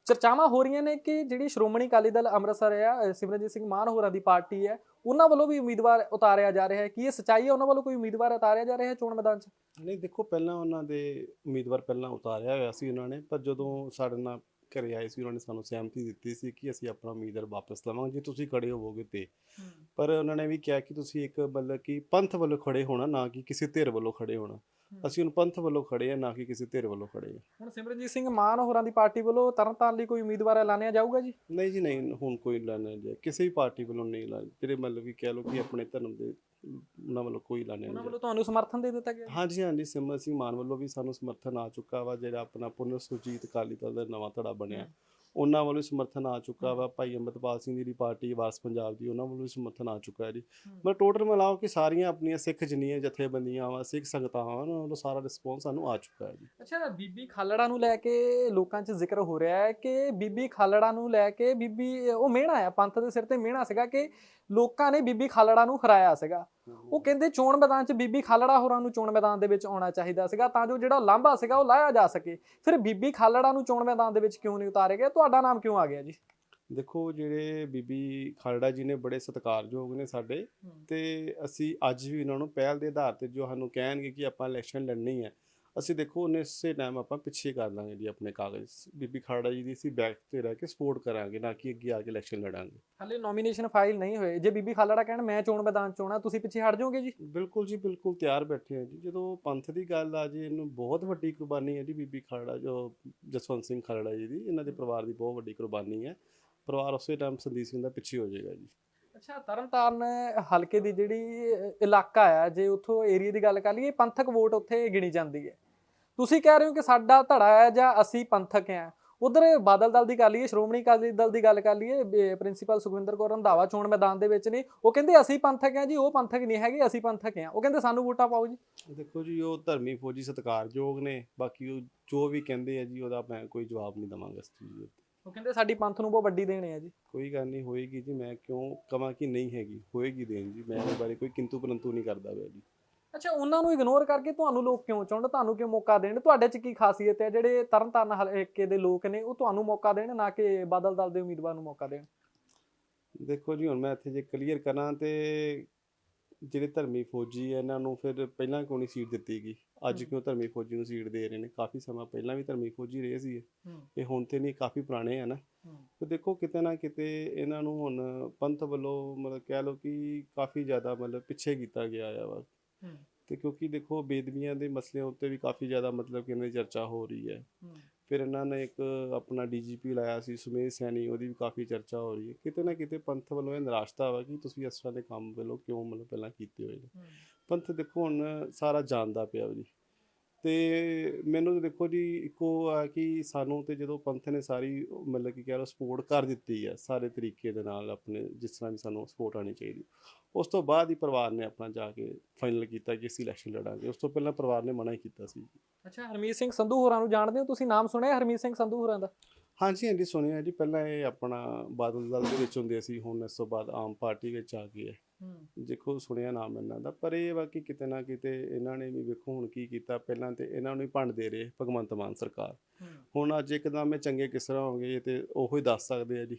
ਚਰਚਾਵਾਂ ਹੋ ਰਹੀਆਂ ਨੇ ਕਿ ਜਿਹੜੀ ਸ਼੍ਰੋਮਣੀ ਅਕਾਲੀ ਦਲ ਅੰਮ੍ਰਿਤਸਰ ਆ ਸਿਮਰਨਜੀਤ ਸਿੰਘ ਮਾਨ ਹੋਰਾਂ ਦੀ ਪਾਰਟੀ ਹੈ ਉਹਨਾਂ ਵੱਲੋਂ ਵੀ ਉਮੀਦਵਾਰ ਉਤਾਰਿਆ ਜਾ ਰਿਹਾ ਹੈ। ਕੀ ਇਹ ਸੱਚਾਈ ਹੈ? ਉਹਨਾਂ ਵੱਲੋਂ ਕੋਈ ਉਮੀਦਵਾਰ ਉਤਾਰਿਆ ਜਾ ਰਿਹਾ ਹੈ ਚੋਣ ਮੈਦਾਨ 'ਚ? ਨਹੀਂ ਦੇਖੋ ਪਹਿਲਾਂ ਉਹਨਾਂ ਦੇ ਉਮੀਦਵਾਰ ਪਹਿਲਾਂ ਉਤਾਰਿਆ ਹੋਇਆ ਸੀ ਉਹਨਾਂ ਨੇ ਪਰ ਜਦੋਂ ਸਾਡੇ ਨਾਲ ਘਰੇ ਆਏ ਸੀ ਉਹਨਾਂ ਨੇ ਸਾਨੂੰ ਸਹਿਮਤੀ ਦਿੱਤੀ ਸੀ ਕਿ ਅਸੀਂ ਆਪਣਾ ਉਮੀਦਵਾਰ ਵਾਪਸ ਲਵਾਂਗੇ ਜੇ ਤੁਸੀਂ ਖੜੇ ਹੋਵੋਗੇ ਤੇ। ਪਰ ਉਹਨਾਂ ਨੇ ਵੀ ਕਿਹਾ ਕਿ ਤੁਸੀਂ ਇੱਕ ਮਤਲਬ ਕਿ ਪੰਥ ਵੱਲੋਂ ਖੜੇ ਹੋਣਾ ਨਾ ਕਿ ਕਿਸੇ ਧਿਰ ਵੱਲੋਂ ਖੜੇ ਹੋਣਾ। ਅਸੀਂ ਹੁਣ ਪੰਥ ਵੱਲੋਂ ਖੜੇ ਆ ਨਾ ਕਿ ਕਿਸੇ ਧਿਰ ਵੱਲੋਂ ਖੜੇ ਆ। ਹੁਣ ਸਿਮਰਨਜੀਤ ਸਿੰਘ ਮਾਨ ਹੋਰਾਂ ਦੀ ਪਾਰਟੀ ਵੱਲੋਂ ਤਰਨਤਾਰਨ ਲਈ ਕੋਈ ਉਮੀਦਵਾਰ ਐਲਾਨਿਆ ਜਾਊਗਾ ਜੀ? ਨਹੀਂ ਜੀ ਨਹੀਂ ਹੁਣ ਕੋਈ ਲਾਣਾ ਨਹੀਂ ਕਿਸੇ ਵੀ ਪਾਰਟੀ ਵੱਲੋਂ ਨਹੀਂ ਲਾ ਜਿਹੜੇ ਮਤਲਬ ਕਿ ਕਹਿ ਲਓ ਕਿ ਆਪਣੇ ਧਰਮ ਦੇ ਉਹਨਾਂ ਵੱਲੋਂ ਕੋਈ ਲਾਣਾ ਉਹਨਾਂ ਨਹੀਂ ਵੱਲੋਂ ਤੁਹਾਨੂੰ ਸਮਰਥਨ ਦੇ ਦਿੱਤਾ ਗਿਆ ਹਾਂਜੀ ਹਾਂਜੀ ਸਿਮਰ ਸਿੰਘ ਮਾਨ ਵੱਲੋਂ ਵੀ ਸਾਨੂੰ ਸਮਰਥਨ ਆ ਚੁੱਕਾ ਵਾ ਜਿਹੜਾ ਆਪਣਾ ਪੁਨਰ ਸੁਰਜੀਤ ਅਕਾਲੀ ਦਲ ਦਾ ਨਵਾਂ ਧੜਾ ਬਣਿਆ। ਉਹਨਾਂ ਵੱਲੋਂ ਵੀ ਸਮਰਥਨ ਆ ਚੁੱਕਾ ਵਾ। ਭਾਈ ਅੰਮ੍ਰਿਤਪਾਲ ਸਿੰਘ ਦੀ ਪਾਰਟੀ ਵਾਰਸ ਪੰਜਾਬ ਦੀ ਉਹਨਾਂ ਵੱਲੋਂ ਵੀ ਸਮਰਥਨ ਆ ਚੁੱਕਾ ਹੈ ਜੀ। ਮੈਂ ਟੋਟਲ ਮਿਲਾਓ ਕਿ ਸਾਰੀਆਂ ਆਪਣੀਆਂ ਸਿੱਖ ਜਿੰਨੀਆਂ ਜਥੇਬੰਦੀਆਂ ਵਾ ਸਿੱਖ ਸੰਗਤਾਂ ਵਾ ਉਹਨਾਂ ਵੱਲੋਂ ਸਾਰਾ ਰਿਸਪੌਂਸ ਸਾਨੂੰ ਆ ਚੁੱਕਾ ਹੈ ਜੀ। ਅੱਛਾ ਬੀਬੀ ਖਾਲੜਾ ਨੂੰ ਲੈ ਕੇ ਲੋਕਾਂ 'ਚ ਜ਼ਿਕਰ ਹੋ ਰਿਹਾ ਹੈ ਕਿ ਬੀਬੀ ਖਾਲੜਾ ਨੂੰ ਲੈ ਕੇ ਬੀਬੀ ਉਹ ਮਿਹਣਾ ਆ ਪੰਥ ਦੇ ਸਿਰ ਤੇ ਮਿਹਣਾ ਸੀਗਾ ਕਿ ਲੋਕਾਂ ਨੇ ਬੀਬੀ ਖਾਲੜਾ ਨੂੰ ਹਰਾਇਆ ਸੀਗਾ। ਉਹ ਕਹਿੰਦੇ ਚੋਣ ਮੈਦਾਨ 'ਚ ਬੀਬੀ ਖਾਲੜਾ ਹੋਰਾਂ ਨੂੰ ਚੋਣ ਮੈਦਾਨ ਦੇ ਵਿੱਚ ਆਉਣਾ ਚਾਹੀਦਾ ਸੀਗਾ ਤਾਂ ਜੋ ਜਿਹੜਾ ਲਾਂਭਾ ਸੀਗਾ ਉਹ ਲਾਇਆ ਜਾ ਸਕੇ। ਫਿਰ ਬੀਬੀ ਖਾਲੜਾ ਨੂੰ ਚੋਣ ਮੈਦਾਨ ਦੇ ਵਿੱਚ ਕਿਉਂ ਨਹੀਂ ਉਤਾਰੇ ਗਏ? ਤੁਹਾਡਾ ਨਾਮ ਕਿਉਂ ਆ ਗਿਆ ਜੀ? ਦੇਖੋ ਜਿਹੜੇ ਬੀਬੀ ਖਾਲੜਾ ਜੀ ਨੇ ਬੜੇ ਸਤਿਕਾਰਯੋਗ ਨੇ ਸਾਡੇ ਤੇ ਅਸੀਂ ਅੱਜ ਵੀ ਉਹਨਾਂ ਨੂੰ ਪਹਿਲ ਦੇ ਆਧਾਰ ਤੇ ਜੋ ਸਾਨੂੰ ਕਹਿਣਗੇ ਕਿ ਆਪਾਂ ਇਲੈਕਸ਼ਨ ਲੜਨੀ ਹੈ ਅਸੀਂ ਦੇਖੋ ਉਹਨੇ ਇਸੇ ਟਾਈਮ ਆਪਾਂ ਪਿੱਛੇ ਕਰ ਦਾਂਗੇ ਜੀ ਆਪਣੇ ਕਾਗਜ਼। ਬੀਬੀ ਖਾਲੜਾ ਜੀ ਦੀ ਅਸੀਂ ਬੈਕ ਤੇ ਰਹਿ ਕੇ ਸਪੋਰਟ ਕਰਾਂਗੇ ਨਾ ਕਿ ਅੱਗੇ ਆ ਕੇ ਇਲੈਕਸ਼ਨ ਲੜਾਂਗੇ। ਹਾਲੇ ਨੋਮੀਨੇਸ਼ਨ ਫਾਈਲ ਨਹੀਂ ਹੋਏ। ਜੇ ਬੀਬੀ ਖਾਲੜਾ ਕਹਿਣ ਮੈਂ ਚੋਣ ਮੈਦਾਨ 'ਚ ਆਉਣਾ ਤੁਸੀਂ ਪਿੱਛੇ ਹਟ ਜਾਓਗੇ ਜੀ? ਬਿਲਕੁਲ ਜੀ ਬਿਲਕੁਲ ਤਿਆਰ ਬੈਠੇ ਆ ਜੀ। ਜਦੋਂ ਪੰਥ ਦੀ ਗੱਲ ਆ ਜੀ ਇਹਨੂੰ ਬਹੁਤ ਵੱਡੀ ਕੁਰਬਾਨੀ ਹੈ ਜੀ ਬੀਬੀ ਖਾਲੜਾ ਜੋ ਜਸਵੰਤ ਸਿੰਘ ਖਾਲੜਾ ਜੀ ਦੀ। ਇਹਨਾਂ ਦੇ ਪਰਿਵਾਰ ਦੀ ਬਹੁਤ ਵੱਡੀ ਕੁਰਬਾਨੀ ਹੈ। ਪਰਿਵਾਰ ਉਸੇ ਟਾਈਮ ਸੰਦੀਪ ਸਿੰਘ ਦਾ ਪਿੱਛੇ ਹੋ ਜਾਏਗਾ ਜੀ। ਅੱਛਾ ਤਰਨਤਾਰਨ ਹਲਕੇ ਦੀ ਜਿਹੜੀ ਇਲਾਕਾ ਆ ਜੇ ਉੱਥੋਂ ਏਰੀਆ ਦੀ ਗੱਲ ਕਰ ਲਈਏ ਪੰਥਕ ਵੋਟ ਉੱਥੇ ਗਿਣੀ ਜਾਂਦੀ ਹੈ। ਤੁਸੀਂ ਕਹਿ ਰਹੇ ਹੋ ਕਿ ਸਾਡਾ ਧੜਾ ਹੈ ਜਾਂ ਅਸੀਂ ਪੰਥਕ ਆ ਉਧਰ ਬਾਦਲ ਦਲ ਦੀ ਕਰ ਲਈਏ ਸ਼੍ਰੋਮਣੀ ਅਕਾਲੀ ਦਲ ਦੀ ਗੱਲ ਕਰ ਲਈਏ ਪ੍ਰਿੰਸੀਪਲ ਸੁਖਵਿੰਦਰ ਕੌਰ ਰੰਧਾਵਾ ਚੋਣ ਮੈਦਾਨ ਦੇ ਵਿੱਚ ਨੇ। ਉਹ ਕਹਿੰਦੇ ਅਸੀਂ ਪੰਥਕ ਆ ਜੀ ਉਹ ਪੰਥਕ ਨਹੀਂ ਹੈਗੇ ਅਸੀਂ ਪੰਥਕ ਆ ਉਹ ਕਹਿੰਦੇ ਸਾਨੂੰ ਵੋਟਾਂ ਪਾਓ ਜੀ। ਦੇਖੋ ਜੀ ਉਹ ਧਰਮੀ ਫੌਜੀ ਸਤਿਕਾਰਯੋਗ ਨੇ ਬਾਕੀ ਉਹ ਜੋ ਵੀ ਕਹਿੰਦੇ ਆ ਜੀ ਉਹਦਾ ਮੈਂ ਕੋਈ ਜਵਾਬ ਨਹੀਂ ਦਵਾਂਗਾ ਇਸ ਚੀਜ਼ ਉੱਤੇ। ਉਹ ਕਹਿੰਦੇ ਸਾਡੀ ਪੰਥ ਨੂੰ ਬਹੁਤ ਵੱਡੀ ਦੇਣੇ ਆ ਜੀ। ਕੋਈ ਗੱਲ ਨਹੀਂ ਹੋਏਗੀ ਜੀ ਮੈਂ ਕਿਉਂ ਕਵਾਂ ਕਿ ਨਹੀਂ ਹੈਗੀ ਹੋਏਗੀ ਦੇਣ ਜੀ ਮੈਂ ਇਹਦੇ ਬਾਰੇ ਕੋਈ ਕਿੰਤੂ ਪਰੰਤੂ ਨਹੀਂ ਕਰਦਾ ਪਿਆ ਜੀ। ਅੱਛਾ ਉਹਨਾਂ ਨੂੰ ਇਗਨੋਰ ਕਰਕੇ ਤੁਹਾਨੂੰ ਲੋਕ ਕਿਉਂ ਚਾਹੁੰਦੇ ਤੁਹਾਨੂੰ ਕਿਉਂ ਮੌਕਾ ਦੇਣ? ਤੁਹਾਡੇ 'ਚ ਕੀ ਖਾਸੀਅਤ ਹੈ? ਜਿਹੜੇ ਤਰਨਤਾਰਨ ਹਲਕੇ ਦੇ ਲੋਕ ਨੇ ਉਹ ਤੁਹਾਨੂੰ ਮੌਕਾ ਦੇਣ ਨਾ ਕਿ ਬਾਦਲ ਦਲ ਦੇ ਉਮੀਦਵਾਰ ਨੂੰ ਮੌਕਾ ਦੇਣ? ਦੇਖੋ ਜੀ ਹੁਣ ਮੈਂ ਇੱਥੇ ਜੇ ਕਲੀਅਰ ਕਰਾਂ ਤੇ ਜਿਹੜੇ ਧਰਮੀ ਫੌਜੀ ਆ ਇਹਨਾਂ ਨੂੰ ਫਿਰ ਪਹਿਲਾਂ ਕਿਉਂ ਨਹੀਂ ਸੀਟ ਦਿੱਤੀ ਗਈ? ਅੱਜ। ਕਿਉਂ ਧਰਮੀ ਫੌਜੀ ਨੂੰ ਸੀਟ ਦੇ ਰਹੇ ਨੇ? ਕਾਫੀ ਸਮਾਂ ਪਹਿਲਾਂ ਵੀ ਧਰਮੀ ਫੌਜੀ ਰਹੇ ਸੀ। ਹੂੰ। ਇਹ ਹੁਣ ਤੇ ਨਹੀਂ ਕਾਫੀ ਪੁਰਾਣੇ ਆ ਨਾ। ਤੇ ਦੇਖੋ ਕਿਤੇ ਨਾ ਕਿਤੇ ਇਹਨਾਂ ਨੂੰ ਹੁਣ ਪੰਥ ਵੱਲੋਂ ਮਤਲਬ ਕਹਿ ਲਓ ਕਿ ਕਾਫੀ ਜ਼ਿਆਦਾ ਮਤਲਬ ਪਿੱਛੇ ਕੀਤਾ ਗਿਆ ਆ ਵਾ। ਹੂੰ ਤੇ ਕਿਉਂਕਿ ਦੇਖੋ ਬੇਦਬੀਆਂ ਦੇ ਮਸਲਿਆਂ ਉੱਤੇ ਵੀ ਕਾਫੀ ਜ਼ਿਆਦਾ ਮਤਲਬ ਕਿ ਇਹਨਾਂ ਦੀ ਚਰਚਾ ਹੋ ਰਹੀ ਹੈ। ਫਿਰ ਇਹਨਾਂ ਨੇ ਇੱਕ ਆਪਣਾ ਡੀਜੀਪੀ ਲਾਇਆ ਸੀ ਸੁਮੇਧ ਸੈਣੀ ਉਹਦੀ ਵੀ ਕਾਫੀ ਚਰਚਾ ਹੋ ਰਹੀ ਹੈ। ਕਿਤੇ ਨਾ ਕਿਤੇ ਪੰਥ ਵੱਲੋਂ ਇਹ ਨਿਰਾਸ਼ਤਾ ਵਾ ਕਿ ਤੁਸੀਂ ਇਸ ਤਰ੍ਹਾਂ ਦੇ ਕੰਮ ਵੱਲੋਂ ਕਿਉਂ ਮਤਲਬ ਪਹਿਲਾਂ ਕੀਤੇ ਹੋਏ ਨੇ। ਪੰਥ ਦੇਖੋ ਹੁਣ ਸਾਰਾ ਜਾਣਦਾ ਪਿਆ ਜੀ ਤੇ ਮੈਨੂੰ ਦੇਖੋ ਜੀ, ਇੱਕੋ ਆ ਕਿ ਸਾਨੂੰ ਤੇ ਜਦੋਂ ਪੰਥ ਨੇ ਸਾਰੀ ਮਤਲਬ ਕਿ ਕਹਿ ਲਓ ਸਪੋਰਟ ਕਰ ਦਿੱਤੀ ਆ, ਸਾਰੇ ਤਰੀਕੇ ਦੇ ਨਾਲ ਆਪਣੇ ਜਿਸ ਤਰ੍ਹਾਂ ਵੀ ਸਾਨੂੰ ਸਪੋਰਟ ਆਣੀ ਚਾਹੀਦੀ। ਉਸ ਤੋਂ ਬਾਅਦ ਹੀ ਪਰਿਵਾਰ ਨੇ ਆਪਣਾ ਜਾ ਕੇ ਫਾਈਨਲ ਕੀਤਾ ਕਿ ਅਸੀਂ ਇਲੈਕਸ਼ਨ ਲੜਾਂਗੇ। ਉਸ ਤੋਂ ਪਹਿਲਾਂ ਪਰਿਵਾਰ ਨੇ ਮਨਾ ਹੀ ਕੀਤਾ ਸੀ। ਅੱਛਾ, ਹਰਮੀਤ ਸਿੰਘ ਸੰਧੂ ਹੋਰਾਂ ਨੂੰ ਜਾਣਦੇ ਹੋ? ਤੁਸੀਂ ਨਾਮ ਸੁਣਿਆ ਹਰਮੀਤ ਸਿੰਘ ਸੰਧੂ ਹੋਰਾਂ ਦਾ? ਹਾਂਜੀ ਹਾਂਜੀ ਸੁਣਿਆ ਜੀ। ਪਹਿਲਾਂ ਇਹ ਆਪਣਾ ਬਾਦਲ ਦਲ ਦੇ ਵਿੱਚ ਹੁੰਦੇ ਸੀ ਹੁਣ ਇਸ ਤੋਂ ਬਾਅਦ ਆਮ ਪਾਰਟੀ ਵਿੱਚ ਆ ਗਏ ਹੈ। ਦੇਖੋ ਸੁਣਿਆ ਨਾਮ ਇਹਨਾਂ ਦਾ ਪਰ ਇਹ ਵਾ ਕਿ ਕਿਤੇ ਨਾ ਕਿਤੇ ਇਹਨਾਂ ਨੇ ਵੀ ਵੇਖੋ ਹੁਣ ਕੀ ਕੀਤਾ। ਪਹਿਲਾਂ ਤੇ ਇਹਨਾਂ ਨੂੰ ਹੀ ਭੰਡ ਦੇ ਰਹੇ ਭਗਵੰਤ ਮਾਨ ਸਰਕਾਰ। ਹੁਣ ਅੱਜ ਇੱਕਦਮ ਇਹ ਚੰਗੇ ਕਿਸ ਤਰ੍ਹਾਂ ਹੋਣਗੇ ਇਹ ਤੇ ਉਹੋ ਹੀ ਦੱਸ ਸਕਦੇ ਆ ਜੀ।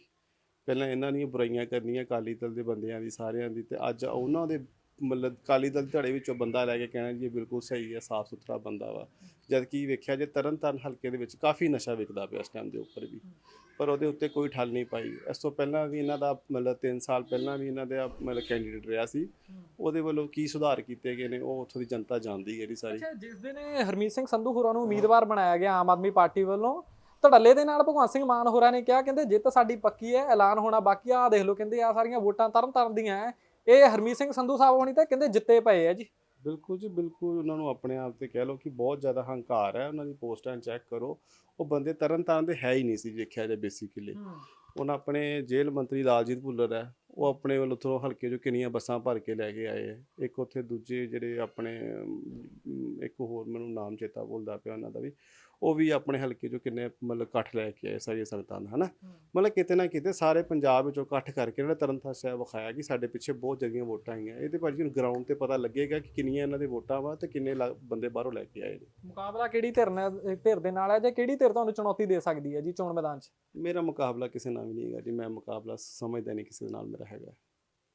ਪਹਿਲਾਂ ਇਹਨਾਂ ਦੀਆਂ ਬੁਰਾਈਆਂ ਕਰਨੀਆਂ ਅਕਾਲੀ ਦਲ ਦੇ ਬੰਦਿਆਂ ਦੀ ਸਾਰਿਆਂ ਦੀ ਤੇ ਅੱਜ ਉਹਨਾਂ ਦੇ ਮਤਲਬ ਅਕਾਲੀ ਦਲ ਧੜੇ ਵਿੱਚੋਂ ਬੰਦਾ ਲੈ ਕੇ ਕਹਿਣਾ ਜੀ ਇਹ ਬਿਲਕੁਲ ਸਹੀ ਹੈ, ਸਾਫ਼ ਸੁਥਰਾ ਬੰਦਾ ਵਾ। ਜਦ ਕਿ ਵੇਖਿਆ ਜੇ ਤਰਨਤਾਰਨ ਹਲਕੇ ਦੇ ਵਿੱਚ ਕਾਫੀ ਨਸ਼ਾ ਵਿਕਦਾ ਪਿਆ ਇਸ ਟਾਈਮ ਦੇ ਉੱਪਰ ਵੀ। ਪਰ ਉਹਦੇ ਉੱਤੇ ਕੋਈ ਠੱਲ ਨਹੀਂ ਪਾਈ। ਇਸ ਤੋਂ ਪਹਿਲਾਂ ਵੀ ਇਹਨਾਂ ਦਾ ਮਤਲਬ 3 ਸਾਲ ਪਹਿਲਾਂ ਵੀ ਇਹਨਾਂ ਦਾ ਮਤਲਬ ਕੈਂਡੀਡੇਟ ਰਿਹਾ ਸੀ। ਉਹਦੇ ਵੱਲੋਂ ਕੀ ਸੁਧਾਰ ਕੀਤੇ ਗਏ ਨੇ, ਉਹ ਉੱਥੋਂ ਦੀ ਜਨਤਾ ਜਾਣਦੀ ਹੈ ਜੀ ਸਾਰੀ। ਅੱਛਾ, ਜਿਸ ਦਿਨ ਹਰਮੀਤ ਸਿੰਘ ਸੰਧੂ ਹੋਰਾਂ ਨੂੰ ਉਮੀਦਵਾਰ ਬਣਾਇਆ ਗਿਆ ਆਮ ਆਦਮੀ ਪਾਰਟੀ ਵੱਲੋਂ ਧੜੱਲੇ ਦੇ ਨਾਲ ਭਗਵੰਤ ਸਿੰਘ ਮਾਨ ਹੋਰਾਂ ਨੇ ਕਿਹਾ, ਕਹਿੰਦੇ ਜਿੱਤ ਸਾਡੀ ਪੱਕੀ ਹੈ, ਐਲਾਨ ਹੋਣਾ ਬਾਕੀ ਆ ਦੇਖ ਲਓ, ਕਹਿੰਦੇ ਆ ਸਾਰੀਆਂ ਵੋਟਾਂ ਤਰਨ ਤਾਰਨ ਦੀਆਂ ਹੈ। ਇਹ ਹਰਮੀਤ ਸਿੰਘ ਸੰਧੂ ਸਾਹਿਬ ਹੋਣੀ ਤਾਂ ਕਹਿੰਦੇ ਜਿੱਤੇ ਪਏ ਆ ਜੀ। ਬਿਲਕੁਲ ਜੀ ਬਿਲਕੁਲ ਉਹਨਾਂ ਨੂੰ ਆਪਣੇ ਆਪ ਤੇ ਕਹਿ ਲਓ ਕਿ ਬਹੁਤ ਜ਼ਿਆਦਾ ਹੰਕਾਰ ਹੈ ਉਹਨਾਂ ਦੀ ਪੋਸਟਾਂ ਚੈੱਕ ਕਰੋ। ਉਹ ਬੰਦੇ ਤਰਨ ਤਾਰਨ ਦੇ ਹੈ ਹੀ ਨਹੀਂ ਸੀ ਵੇਖਿਆ ਜੇ ਬੇਸਿਕਲੀ। ਉਹਨਾਂ ਆਪਣੇ ਜੇਲ੍ਹ ਮੰਤਰੀ ਲਾਲਜੀਤ ਭੁੱਲਰ ਹੈ ਉਹ ਆਪਣੇ ਵੱਲੋਂ ਉੱਥੋਂ ਹਲਕੇ ਚੋਂ ਕਿੰਨੀਆਂ ਬੱਸਾਂ ਭਰ ਕੇ ਲੈ ਕੇ ਆਏ ਹੈ। ਇੱਕ ਉੱਥੇ ਦੂਜੇ ਜਿਹੜੇ ਆਪਣੇ ਇੱਕ ਹੋਰ ਮੈਨੂੰ ਨਾਮ ਚੇਤਾ ਭੁੱਲਦਾ ਪਿਆ ਉਹਨਾਂ ਦਾ ਵੀ। ਉਹ ਵੀ ਆਪਣੇ ਹਲਕੇ ਚੋਂ ਕਿੰਨੇ ਮਤਲਬ ਇਕੱਠ ਲੈ ਕੇ ਆਏ ਸਾਰੀਆਂ ਸੰਗਤਾਂ ਦਾ ਹਨਾ? ਮਤਲਬ ਕਿਤੇ ਨਾ ਕਿਤੇ ਸਾਰੇ ਪੰਜਾਬ ਵਿੱਚੋਂ ਇਕੱਠ ਕਰਕੇ ਇਹਨਾਂ ਤਰਨਤਾਰਨ ਸਾਹਿਬ ਵਿਖਾਇਆ ਕਿ ਸਾਡੇ ਪਿੱਛੇ ਬਹੁਤ ਜਗੀਆਂ ਵੋਟਾਂ ਆਈਆਂ। ਇਹਦੇ ਭਾਜੀ ਨੂੰ ਗਰਾਊਂਡ ਤੇ ਪਤਾ ਲੱਗੇਗਾ ਕਿ ਕਿੰਨੀਆਂ ਇਹਨਾਂ ਦੇ ਵੋਟਾਂ ਵਾ ਤੇ ਕਿੰਨੇ ਬੰਦੇ ਬਾਹਰੋਂ ਲੈ ਕੇ ਆਏ ਨੇ। ਮੁਕਾਬਲਾ ਕਿਹੜੀ ਧਿਰ ਨਾਲ ਧਿਰ ਦੇ ਨਾਲ ਹੈ ਜਾਂ ਕਿਹੜੀ ਧਿਰ ਤੁਹਾਨੂੰ ਚੁਣੌਤੀ ਦੇ ਸਕਦੀ ਹੈ ਜੀ ਚੋਣ ਮੈਦਾਨ 'ਚ? ਮੇਰਾ ਮੁਕਾਬਲਾ ਕਿਸੇ ਨਾਲ ਵੀ ਨਹੀਂ ਹੈਗਾ ਜੀ। ਮੈਂ ਮੁਕਾਬਲਾ ਸਮਝਦਾ ਨਹੀਂ ਕਿਸੇ ਨਾਲ ਮੇਰਾ ਹੈਗਾ।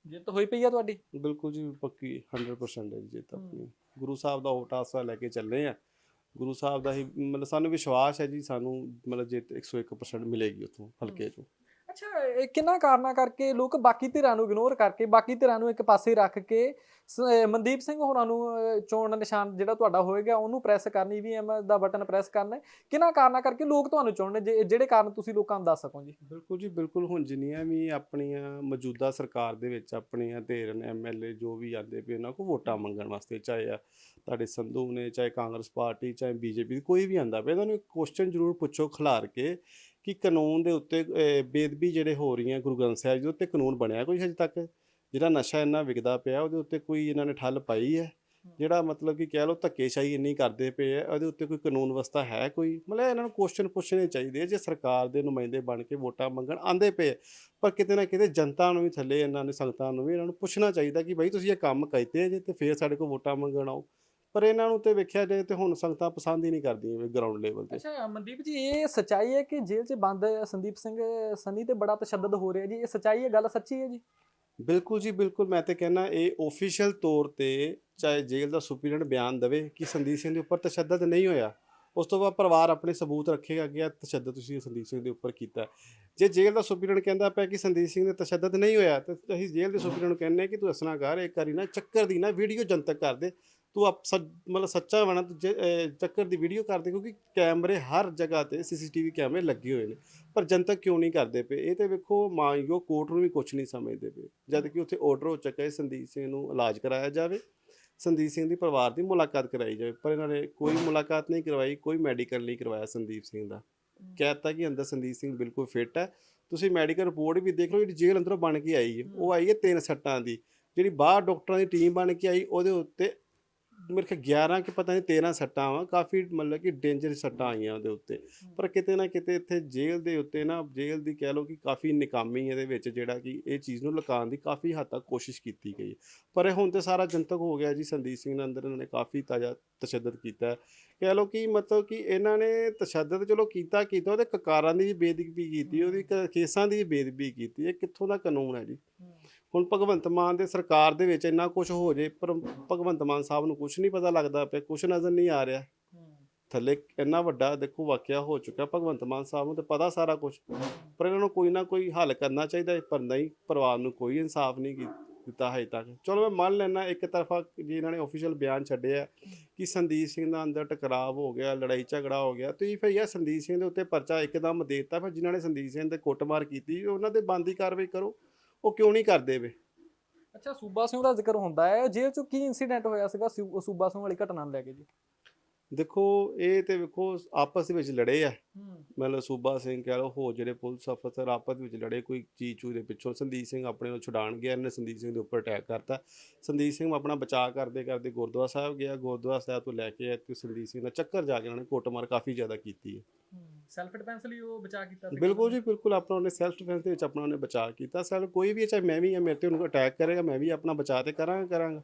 ਜਿੱਤ ਹੋਈ ਪਈ ਆ ਤੁਹਾਡੀ? ਬਿਲਕੁਲ ਜੀ ਪੱਕੀ 100% ਹੈ ਜੀ ਜਿੱਤ ਆਪਣੀ। ਗੁਰੂ ਸਾਹਿਬ ਦਾ ਓਟ ਆਸਰਾ ਲੈ ਕੇ ਚੱਲੇ ਆ। ਗੁਰੂ ਸਾਹਿਬ ਦਾ ਹੀ ਮਤਲਬ ਸਾਨੂੰ ਵਿਸ਼ਵਾਸ ਹੈ ਜੀ ਸਾਨੂੰ ਮਤਲਬ ਜਿੱਤ 101% ਮਿਲੇਗੀ ਉੱਥੋਂ ਹਲਕੇ ਚੋਂ। ਅੱਛਾ ਇਹ ਕਿੰਨਾ ਕਾਰਨਾਂ ਕਰਕੇ ਲੋਕ ਬਾਕੀ ਧਿਰਾਂ ਨੂੰ ਇਗਨੋਰ ਕਰਕੇ ਬਾਕੀ ਧਿਰਾਂ ਨੂੰ ਇੱਕ ਪਾਸੇ ਰੱਖ ਕੇ ਸ- ਮਨਦੀਪ ਸਿੰਘ ਹੋਰਾਂ ਨੂੰ ਅਹ, ਚੋਣ ਨਿਸ਼ਾਨ ਜਿਹੜਾ ਤੁਹਾਡਾ ਹੋਏਗਾ ਉਹਨੂੰ ਪ੍ਰੈਸ ਕਰਨੀ ਵੀ ਦਾ ਬਟਨ ਪ੍ਰੈਸ ਕਰਨਾ ਹੈ। ਕਿੰਨਾ ਕਾਰਨਾਂ ਕਰਕੇ ਲੋਕ ਤੁਹਾਨੂੰ ਚੁਣਨ ਜਿਹੜੇ ਕਾਰਨ ਤੁਸੀਂ ਲੋਕਾਂ ਨੂੰ ਦੱਸ ਸਕੋ ਜੀ ਬਿਲਕੁਲ ਜੀ ਬਿਲਕੁਲ ਹੁਣ ਜਿੰਨੀਆਂ ਵੀ ਆਪਣੀਆਂ ਮੌਜੂਦਾ ਸਰਕਾਰ ਦੇ ਵਿੱਚ ਆਪਣੀਆਂ ਧੇਰਨ ਐਮਐਲਏ ਜੋ ਵੀ ਆਉਂਦੇ ਪਏ ਉਹਨਾਂ ਕੋਲ ਵੋਟਾਂ ਮੰਗਣ ਵਾਸਤੇ ਚਾਹੇ ਆ ਤੁਹਾਡੇ ਸੰਧੂ ਨੇ ਚਾਹੇ ਕਾਂਗਰਸ ਪਾਰਟੀ ਚਾਹੇ ਬੀਜੇਪੀ ਕੋਈ ਵੀ ਆਂਦਾ ਪਿਆ ਇਹਨਾਂ ਨੂੰ ਇੱਕ ਕੁਐਸਚਨ ਜ਼ਰੂਰ ਪੁੱਛੋ ਖਿਲਾਰ ਕੇ ਕਿ ਕਾਨੂੰਨ ਦੇ ਉੱਤੇ ਬੇਦਬੀ ਜਿਹੜੇ ਹੋ ਰਹੀਆਂ ਗੁਰੂ ਗ੍ਰੰਥ ਸਾਹਿਬ ਜੀ ਦੇ ਉੱਤੇ ਕਾਨੂੰਨ ਬਣਿਆ ਕੋਈ ਹਜੇ ਤੱਕ? ਜਿਹੜਾ ਨਸ਼ਾ ਇੰਨਾ ਵਿਕਦਾ ਪਿਆ, ਉਹਦੇ ਉੱਤੇ ਕੋਈ ਇਹਨਾਂ ਨੇ ਠੱਲ ਪਾਈ ਹੈ? ਜਿਹੜਾ ਮਤਲਬ ਕਿ ਕਹਿ ਲਓ ਧੱਕੇਸ਼ਾਹੀ ਇੰਨੀ ਕਰਦੇ ਪਏ ਆ, ਉਹਦੇ ਉੱਤੇ ਕੋਈ ਕਾਨੂੰਨ ਵਿਵਸਥਾ ਹੈ ਕੋਈ? ਮਤਲਬ ਇਹਨਾਂ ਨੂੰ ਕੁਐਸਚਨ ਪੁੱਛਣੇ ਚਾਹੀਦੇ ਜੇ ਸਰਕਾਰ ਦੇ ਨੁਮਾਇੰਦੇ ਬਣ ਕੇ ਵੋਟਾਂ ਮੰਗਣ ਆਂਦੇ ਪਏ ਪਰ ਕਿਤੇ ਨਾ ਕਿਤੇ ਜਨਤਾ ਨੂੰ ਵੀ ਥੱਲੇ ਇਹਨਾਂ ਨੇ ਸੰਗਤਾਂ ਨੂੰ ਵੀ ਇਹਨਾਂ ਨੂੰ ਪੁੱਛਣਾ ਚਾਹੀਦਾ ਕਿ ਭਾਈ ਤੁਸੀਂ ਇਹ ਕੰਮ ਕੀਤੇ ਜੇ ਤੇ ਫੇਰ ਸਾਡੇ ਕੋਲ ਵੋਟਾਂ ਮੰਗਣ ਆਓ। ਪਰ ਇਹਨਾਂ ਨੂੰ ਤੇ ਵੇਖਿਆ ਜਾਏ ਤੇ ਹੁਣ ਸੰਗਤਾਂ ਪਸੰਦ ਹੀ ਨਹੀਂ ਕਰਦੀਆਂ ਗਰਾਊਂਡ ਲੈਵਲ ਤੇ। ਅੱਛਾ ਮਨਦੀਪ ਜੀ ਇਹ ਸਚਾਈ ਹੈ ਕਿ ਜੇਲ੍ਹ 'ਚ ਬੰਦ ਸੰਦੀਪ ਸਿੰਘ ਸਨੀ ਤੇ ਬੜਾ ਤਸ਼ੱਦਦ ਹੋ ਰਿਹਾ ਜੀ। ਇਹ ਸਚਾਈ ਹੈ ਗੱਲ ਸੱਚੀ ਹੈ ਜੀ? ਬਿਲਕੁਲ ਜੀ ਬਿਲਕੁਲ। ਮੈਂ ਤੇ ਕਹਿੰਦਾ ਇਹ ਆਫੀਸ਼ੀਅਲ ਤੌਰ ਤੇ ਚਾਹੇ ਜੇਲ੍ਹ ਦਾ ਸੁਪਰੀਡੈਂਟ ਬਿਆਨ ਦੇਵੇ ਕਿ ਸੰਦੀਪ ਸਿੰਘ ਦੇ ਉੱਪਰ ਤਸ਼ੱਦਦ ਨਹੀਂ ਹੋਇਆ ਉਸ ਤੋਂ ਬਾਅਦ ਪਰਿਵਾਰ ਆਪਣੇ ਸਬੂਤ ਰੱਖੇਗਾ ਕਿ ਤਸ਼ੱਦਦ ਤੁਸੀਂ ਸੰਦੀਪ ਸਿੰਘ ਦੇ ਉੱਪਰ ਕੀਤਾ। ਜੇ ਜੇਲ੍ਹ ਦਾ ਸੁਪਰੀਡੈਂਟ ਕਹਿੰਦਾ ਪਿਆ ਕਿ ਸੰਦੀਪ ਸਿੰਘ ਦੇ ਤਸ਼ੱਦਦ ਨਹੀਂ ਹੋਇਆ ਤੇ ਅਸੀਂ ਜੇਲ੍ਹ ਦੇ ਸੁਪਰੀਡੈਂਟ ਨੂੰ ਕਹਿੰਦੇ ਹਾਂ ਕਿ ਤੂੰ ਅਸਨਾ ਕਰ ਇੱਕ ਵਾਰੀ ਨਾ ਚੱਕਰ ਦੀ ਨਾ ਵੀਡੀਓ ਜਨਤਕ ਕਰ ਦੇ। ਤੂੰ ਆਪ ਸੱਚ- ਮਤਲਬ ਸੱਚਾ ਬਣਾ ਤੂੰ ਜੇ- ਅਹ ਚੱਕਰ ਦੀ ਵੀਡੀਓ ਕਰ ਦੇ ਕਿਉਂਕਿ ਕੈਮਰੇ ਹਰ ਜਗ੍ਹਾ ਤੇ ਸੀਸੀਟੀਵੀ ਕੈਮਰੇ ਲੱਗੇ ਹੋਏ ਨੇ। ਪਰ ਜਨਤਕ ਕਿਉਂ ਨਹੀਂ ਕਰਦੇ ਪਏ? ਇਹ ਤੇ ਵੇਖੋ ਮਾਨਯੋਗ ਕੋਰਟ ਨੂੰ ਵੀ ਕੁਝ ਨਹੀਂ ਸਮਝਦੇ ਪਏ। ਜਦ ਕਿ ਉੱਥੇ ਆਰਡਰ ਹੋ ਚੁੱਕਾ ਹੈ ਸੰਦੀਪ ਸਿੰਘ ਨੂੰ ਇਲਾਜ ਕਰਾਇਆ ਜਾਵੇ ਸੰਦੀਪ ਸਿੰਘ ਦੀ ਪਰਿਵਾਰ ਦੀ ਮੁਲਾਕਾਤ ਕਰਾਈ ਜਾਵੇ। ਪਰ ਇਹਨਾਂ ਨੇ ਕੋਈ ਮੁਲਾਕਾਤ ਨਹੀਂ ਕਰਵਾਈ ਕੋਈ ਮੈਡੀਕਲ ਨਹੀਂ ਕਰਵਾਇਆ ਸੰਦੀਪ ਸਿੰਘ ਦਾ। ਕਹਿਤਾ ਕਿ ਅੰਦਰ ਸੰਦੀਪ ਸਿੰਘ ਬਿਲਕੁਲ ਫਿੱਟ ਹੈ। ਤੁਸੀਂ ਮੈਡੀਕਲ ਰਿਪੋਰਟ ਵੀ ਦੇਖ ਲਓ ਜਿਹੜੀ ਜੇਲ੍ਹ ਅੰਦਰੋਂ ਬਣ ਕੇ ਆਈ ਹੈ। ਉਹ ਆਈ ਹੈ ਤਿੰਨ ਸੱਟਾਂ ਦੀ। ਜਿਹੜੀ ਬਾਹਰ ਡਾਕਟਰਾਂ ਦੀ ਟੀਮ ਬਣ ਕੇ ਆਈ ਉਹਦੇ ਉੱਤੇ ਮੇਰੇ ਖਿਆਲ 11 ਕਿ ਪਤਾ ਨਹੀਂ 13 ਸੱਟਾਂ ਵਾ ਕਾਫੀ ਮਤਲਬ ਕਿ ਡੇਂਜਰ ਸੱਟਾਂ ਆਈਆਂ ਉਹਦੇ ਉੱਤੇ। ਪਰ ਕਿਤੇ ਨਾ ਕਿਤੇ ਇੱਥੇ ਜੇਲ੍ਹ ਦੇ ਉੱਤੇ ਨਾ ਜੇਲ੍ਹ ਦੀ ਕਹਿ ਲਓ ਕਿ ਕਾਫੀ ਨਿਕਾਮੀ ਇਹਦੇ ਵਿੱਚ ਜਿਹੜਾ ਕਿ ਇਹ ਚੀਜ਼ ਨੂੰ ਲੁਕਾਉਣ ਦੀ ਕਾਫੀ ਹੱਦ ਤੱਕ ਕੋਸ਼ਿਸ਼ ਕੀਤੀ ਗਈ ਪਰ ਇਹ ਹੁਣ ਤੇ ਸਾਰਾ ਜਨਤਕ ਹੋ ਗਿਆ ਜੀ ਸੰਦੀਪ ਸਿੰਘ ਦੇ ਅੰਦਰ ਇਹਨਾਂ ਨੇ ਕਾਫੀ ਤਾਜ਼ਾ ਤਸ਼ੱਦਦ ਕੀਤਾ ਕਹਿ ਲਓ ਕਿ ਮਤਲਬ ਕਿ ਇਹਨਾਂ ਨੇ ਤਸ਼ੱਦਦ ਚਲੋ ਕੀਤਾ ਕੀਤਾ ਉਹਦੇ ਕਕਾਰਾਂ ਦੀ ਵੀ ਬੇਦਬੀ ਕੀਤੀ ਉਹਦੀ ਕੇਸਾਂ ਦੀ ਵੀ ਬੇਦਬੀ ਕੀਤੀ ਇਹ ਕਿੱਥੋਂ ਦਾ ਕਾਨੂੰਨ ਹੈ ਜੀ? ਹੁਣ ਭਗਵੰਤ ਮਾਨ ਦੇ ਸਰਕਾਰ ਦੇ ਵਿੱਚ ਇੰਨਾ ਕੁਝ ਹੋ ਜੇ, ਪਰ ਭਗਵੰਤ ਮਾਨ ਸਾਹਿਬ ਨੂੰ ਕੁਝ ਨਹੀਂ ਪਤਾ ਲੱਗਦਾ ਪਿਆ ਕੁਝ ਨਜ਼ਰ ਨਹੀਂ ਆ ਰਿਹਾ। ਥੱਲੇ ਇੰਨਾ ਵੱਡਾ ਦੇਖੋ ਵਾਕਿਆ ਹੋ ਚੁੱਕਾ ਭਗਵੰਤ ਮਾਨ ਸਾਹਿਬ ਨੂੰ ਤੇ ਪਤਾ ਸਾਰਾ ਕੁਝ ਪਰ ਇਹਨਾਂ ਨੂੰ ਕੋਈ ਨਾ ਕੋਈ ਹੱਲ ਕਰਨਾ ਚਾਹੀਦਾ ਪਰ ਨਹੀਂ, ਪਰਿਵਾਰ ਨੂੰ ਕੋਈ ਇਨਸਾਫ ਨਹੀਂ ਕੀ- ਦਿੱਤਾ ਹੈ ਤੱਕ। ਚਲੋ ਮੈਂ ਮੰਨ ਲੈਣਾ ਇੱਕ ਤਰਫਾ ਜੇ ਇਹਨਾਂ ਨੇ ਆਫੀਸ਼ੀਅਲ ਬਿਆਨ ਛੱਡਿਆ ਕਿ ਸੰਦੀਪ ਸਿੰਘ ਦਾ ਅੰਦਰ ਟਕਰਾਅ ਹੋ ਗਿਆ, ਲੜਾਈ ਝਗੜਾ ਹੋ ਗਿਆ, ਤੁਸੀਂ ਫਿਰ ਯਾਰ ਸੰਦੀਪ ਸਿੰਘ ਦੇ ਉੱਤੇ ਪਰਚਾ ਇੱਕਦਮ ਦੇ ਦਿੱਤਾ, ਫਿਰ ਜਿਨ੍ਹਾਂ ਨੇ ਸੰਦੀਪ ਸਿੰਘ ਦੇ ਕੁੱਟਮਾਰ ਕੀਤੀ, ਉਹਨਾਂ ਦੇ ਬੰਦੀ ਕਾਰਵਾਈ ਕਰੋ। ਉਹ ਕਿਉਂ ਨਹੀਂ ਕਰਦੇ ਵੇ? ਅੱਛਾ ਸੂਬਾ ਸਿੰਘ ਦਾ ਜ਼ਿਕਰ ਹੁੰਦਾ ਹੈ। ਜੇਲ੍ਹ 'ਚ ਕੀ ਇਨਸੀਡੈਂਟ ਹੋਇਆ ਸੀਗਾ ਸੂ- ਸੂਬਾ ਸਿੰਘ ਵਾਲੀ ਘਟਨਾ ਨੂੰ ਲੈ ਕੇ ਜੀ? ਦੇਖੋ ਇਹ ਤੇ ਵੇਖੋ ਆਪਸ ਵਿੱਚ ਲੜੇ ਆ। ਮਤਲਬ ਸੂਬਾ ਸਿੰਘ ਕਹਿ ਲਓ ਹੋਰ ਜਿਹੜੇ ਪੁਲਿਸ ਅਫਸਰ ਆਪਸ ਵਿੱਚ ਲੜੇ ਕੋਈ ਚੀਜ਼ ਚੂ ਦੇ ਪਿੱਛੋਂ ਸੰਦੀਪ ਸਿੰਘ ਆਪਣੇ ਨੂੰ ਛੁਡਾਣ ਗਿਆ ਇਹਨੇ ਸੰਦੀਪ ਸਿੰਘ ਦੇ ਉੱਪਰ ਅਟੈਕ ਕਰਤਾ। ਸੰਦੀਪ ਸਿੰਘ ਆਪਣਾ ਬਚਾਅ ਕਰਦੇ ਕਰਦੇ ਗੁਰਦੁਆਰਾ ਸਾਹਿਬ ਗਿਆ। ਗੁਰਦੁਆਰਾ ਸਾਹਿਬ ਤੋਂ ਲੈ ਕੇ ਤੇ ਸੰਦੀਪ ਸਿੰਘ ਦਾ ਚੱਕਰ ਜਾ ਕੇ ਉਹਨਾਂ ਨੇ ਕੁੱਟਮਾਰ ਕਾਫੀ ਜ਼ਿਆਦਾ ਕੀਤੀ ਹੈ। ਸੈਲਫ ਡਿਫੈਂਸ ਲਈ ਉਹ ਬਚਾ ਕੀਤਾ ਬਿਲਕੁਲ ਜੀ ਬਿਲਕੁਲ ਆਪਣਾ ਉਹਨੇ ਸੈਲਫ ਡਿਫੈਂਸ ਦੇ ਵਿੱਚ ਆਪਣਾ ਉਹਨੇ ਬਚਾਅ ਕੀਤਾ। ਸੈਲ ਕੋਈ ਵੀ ਹੈ, ਚਾਹੇ ਮੈਂ ਵੀ ਆ ਮੇਰੇ ਤੇ ਉਹਨੂੰ ਅਟੈਕ ਕਰੇਗਾ ਮੈਂ ਵੀ ਆਪਣਾ ਬਚਾਅ ਤੇ ਕਰਾਂਗਾ ਕਰਾਂਗਾ।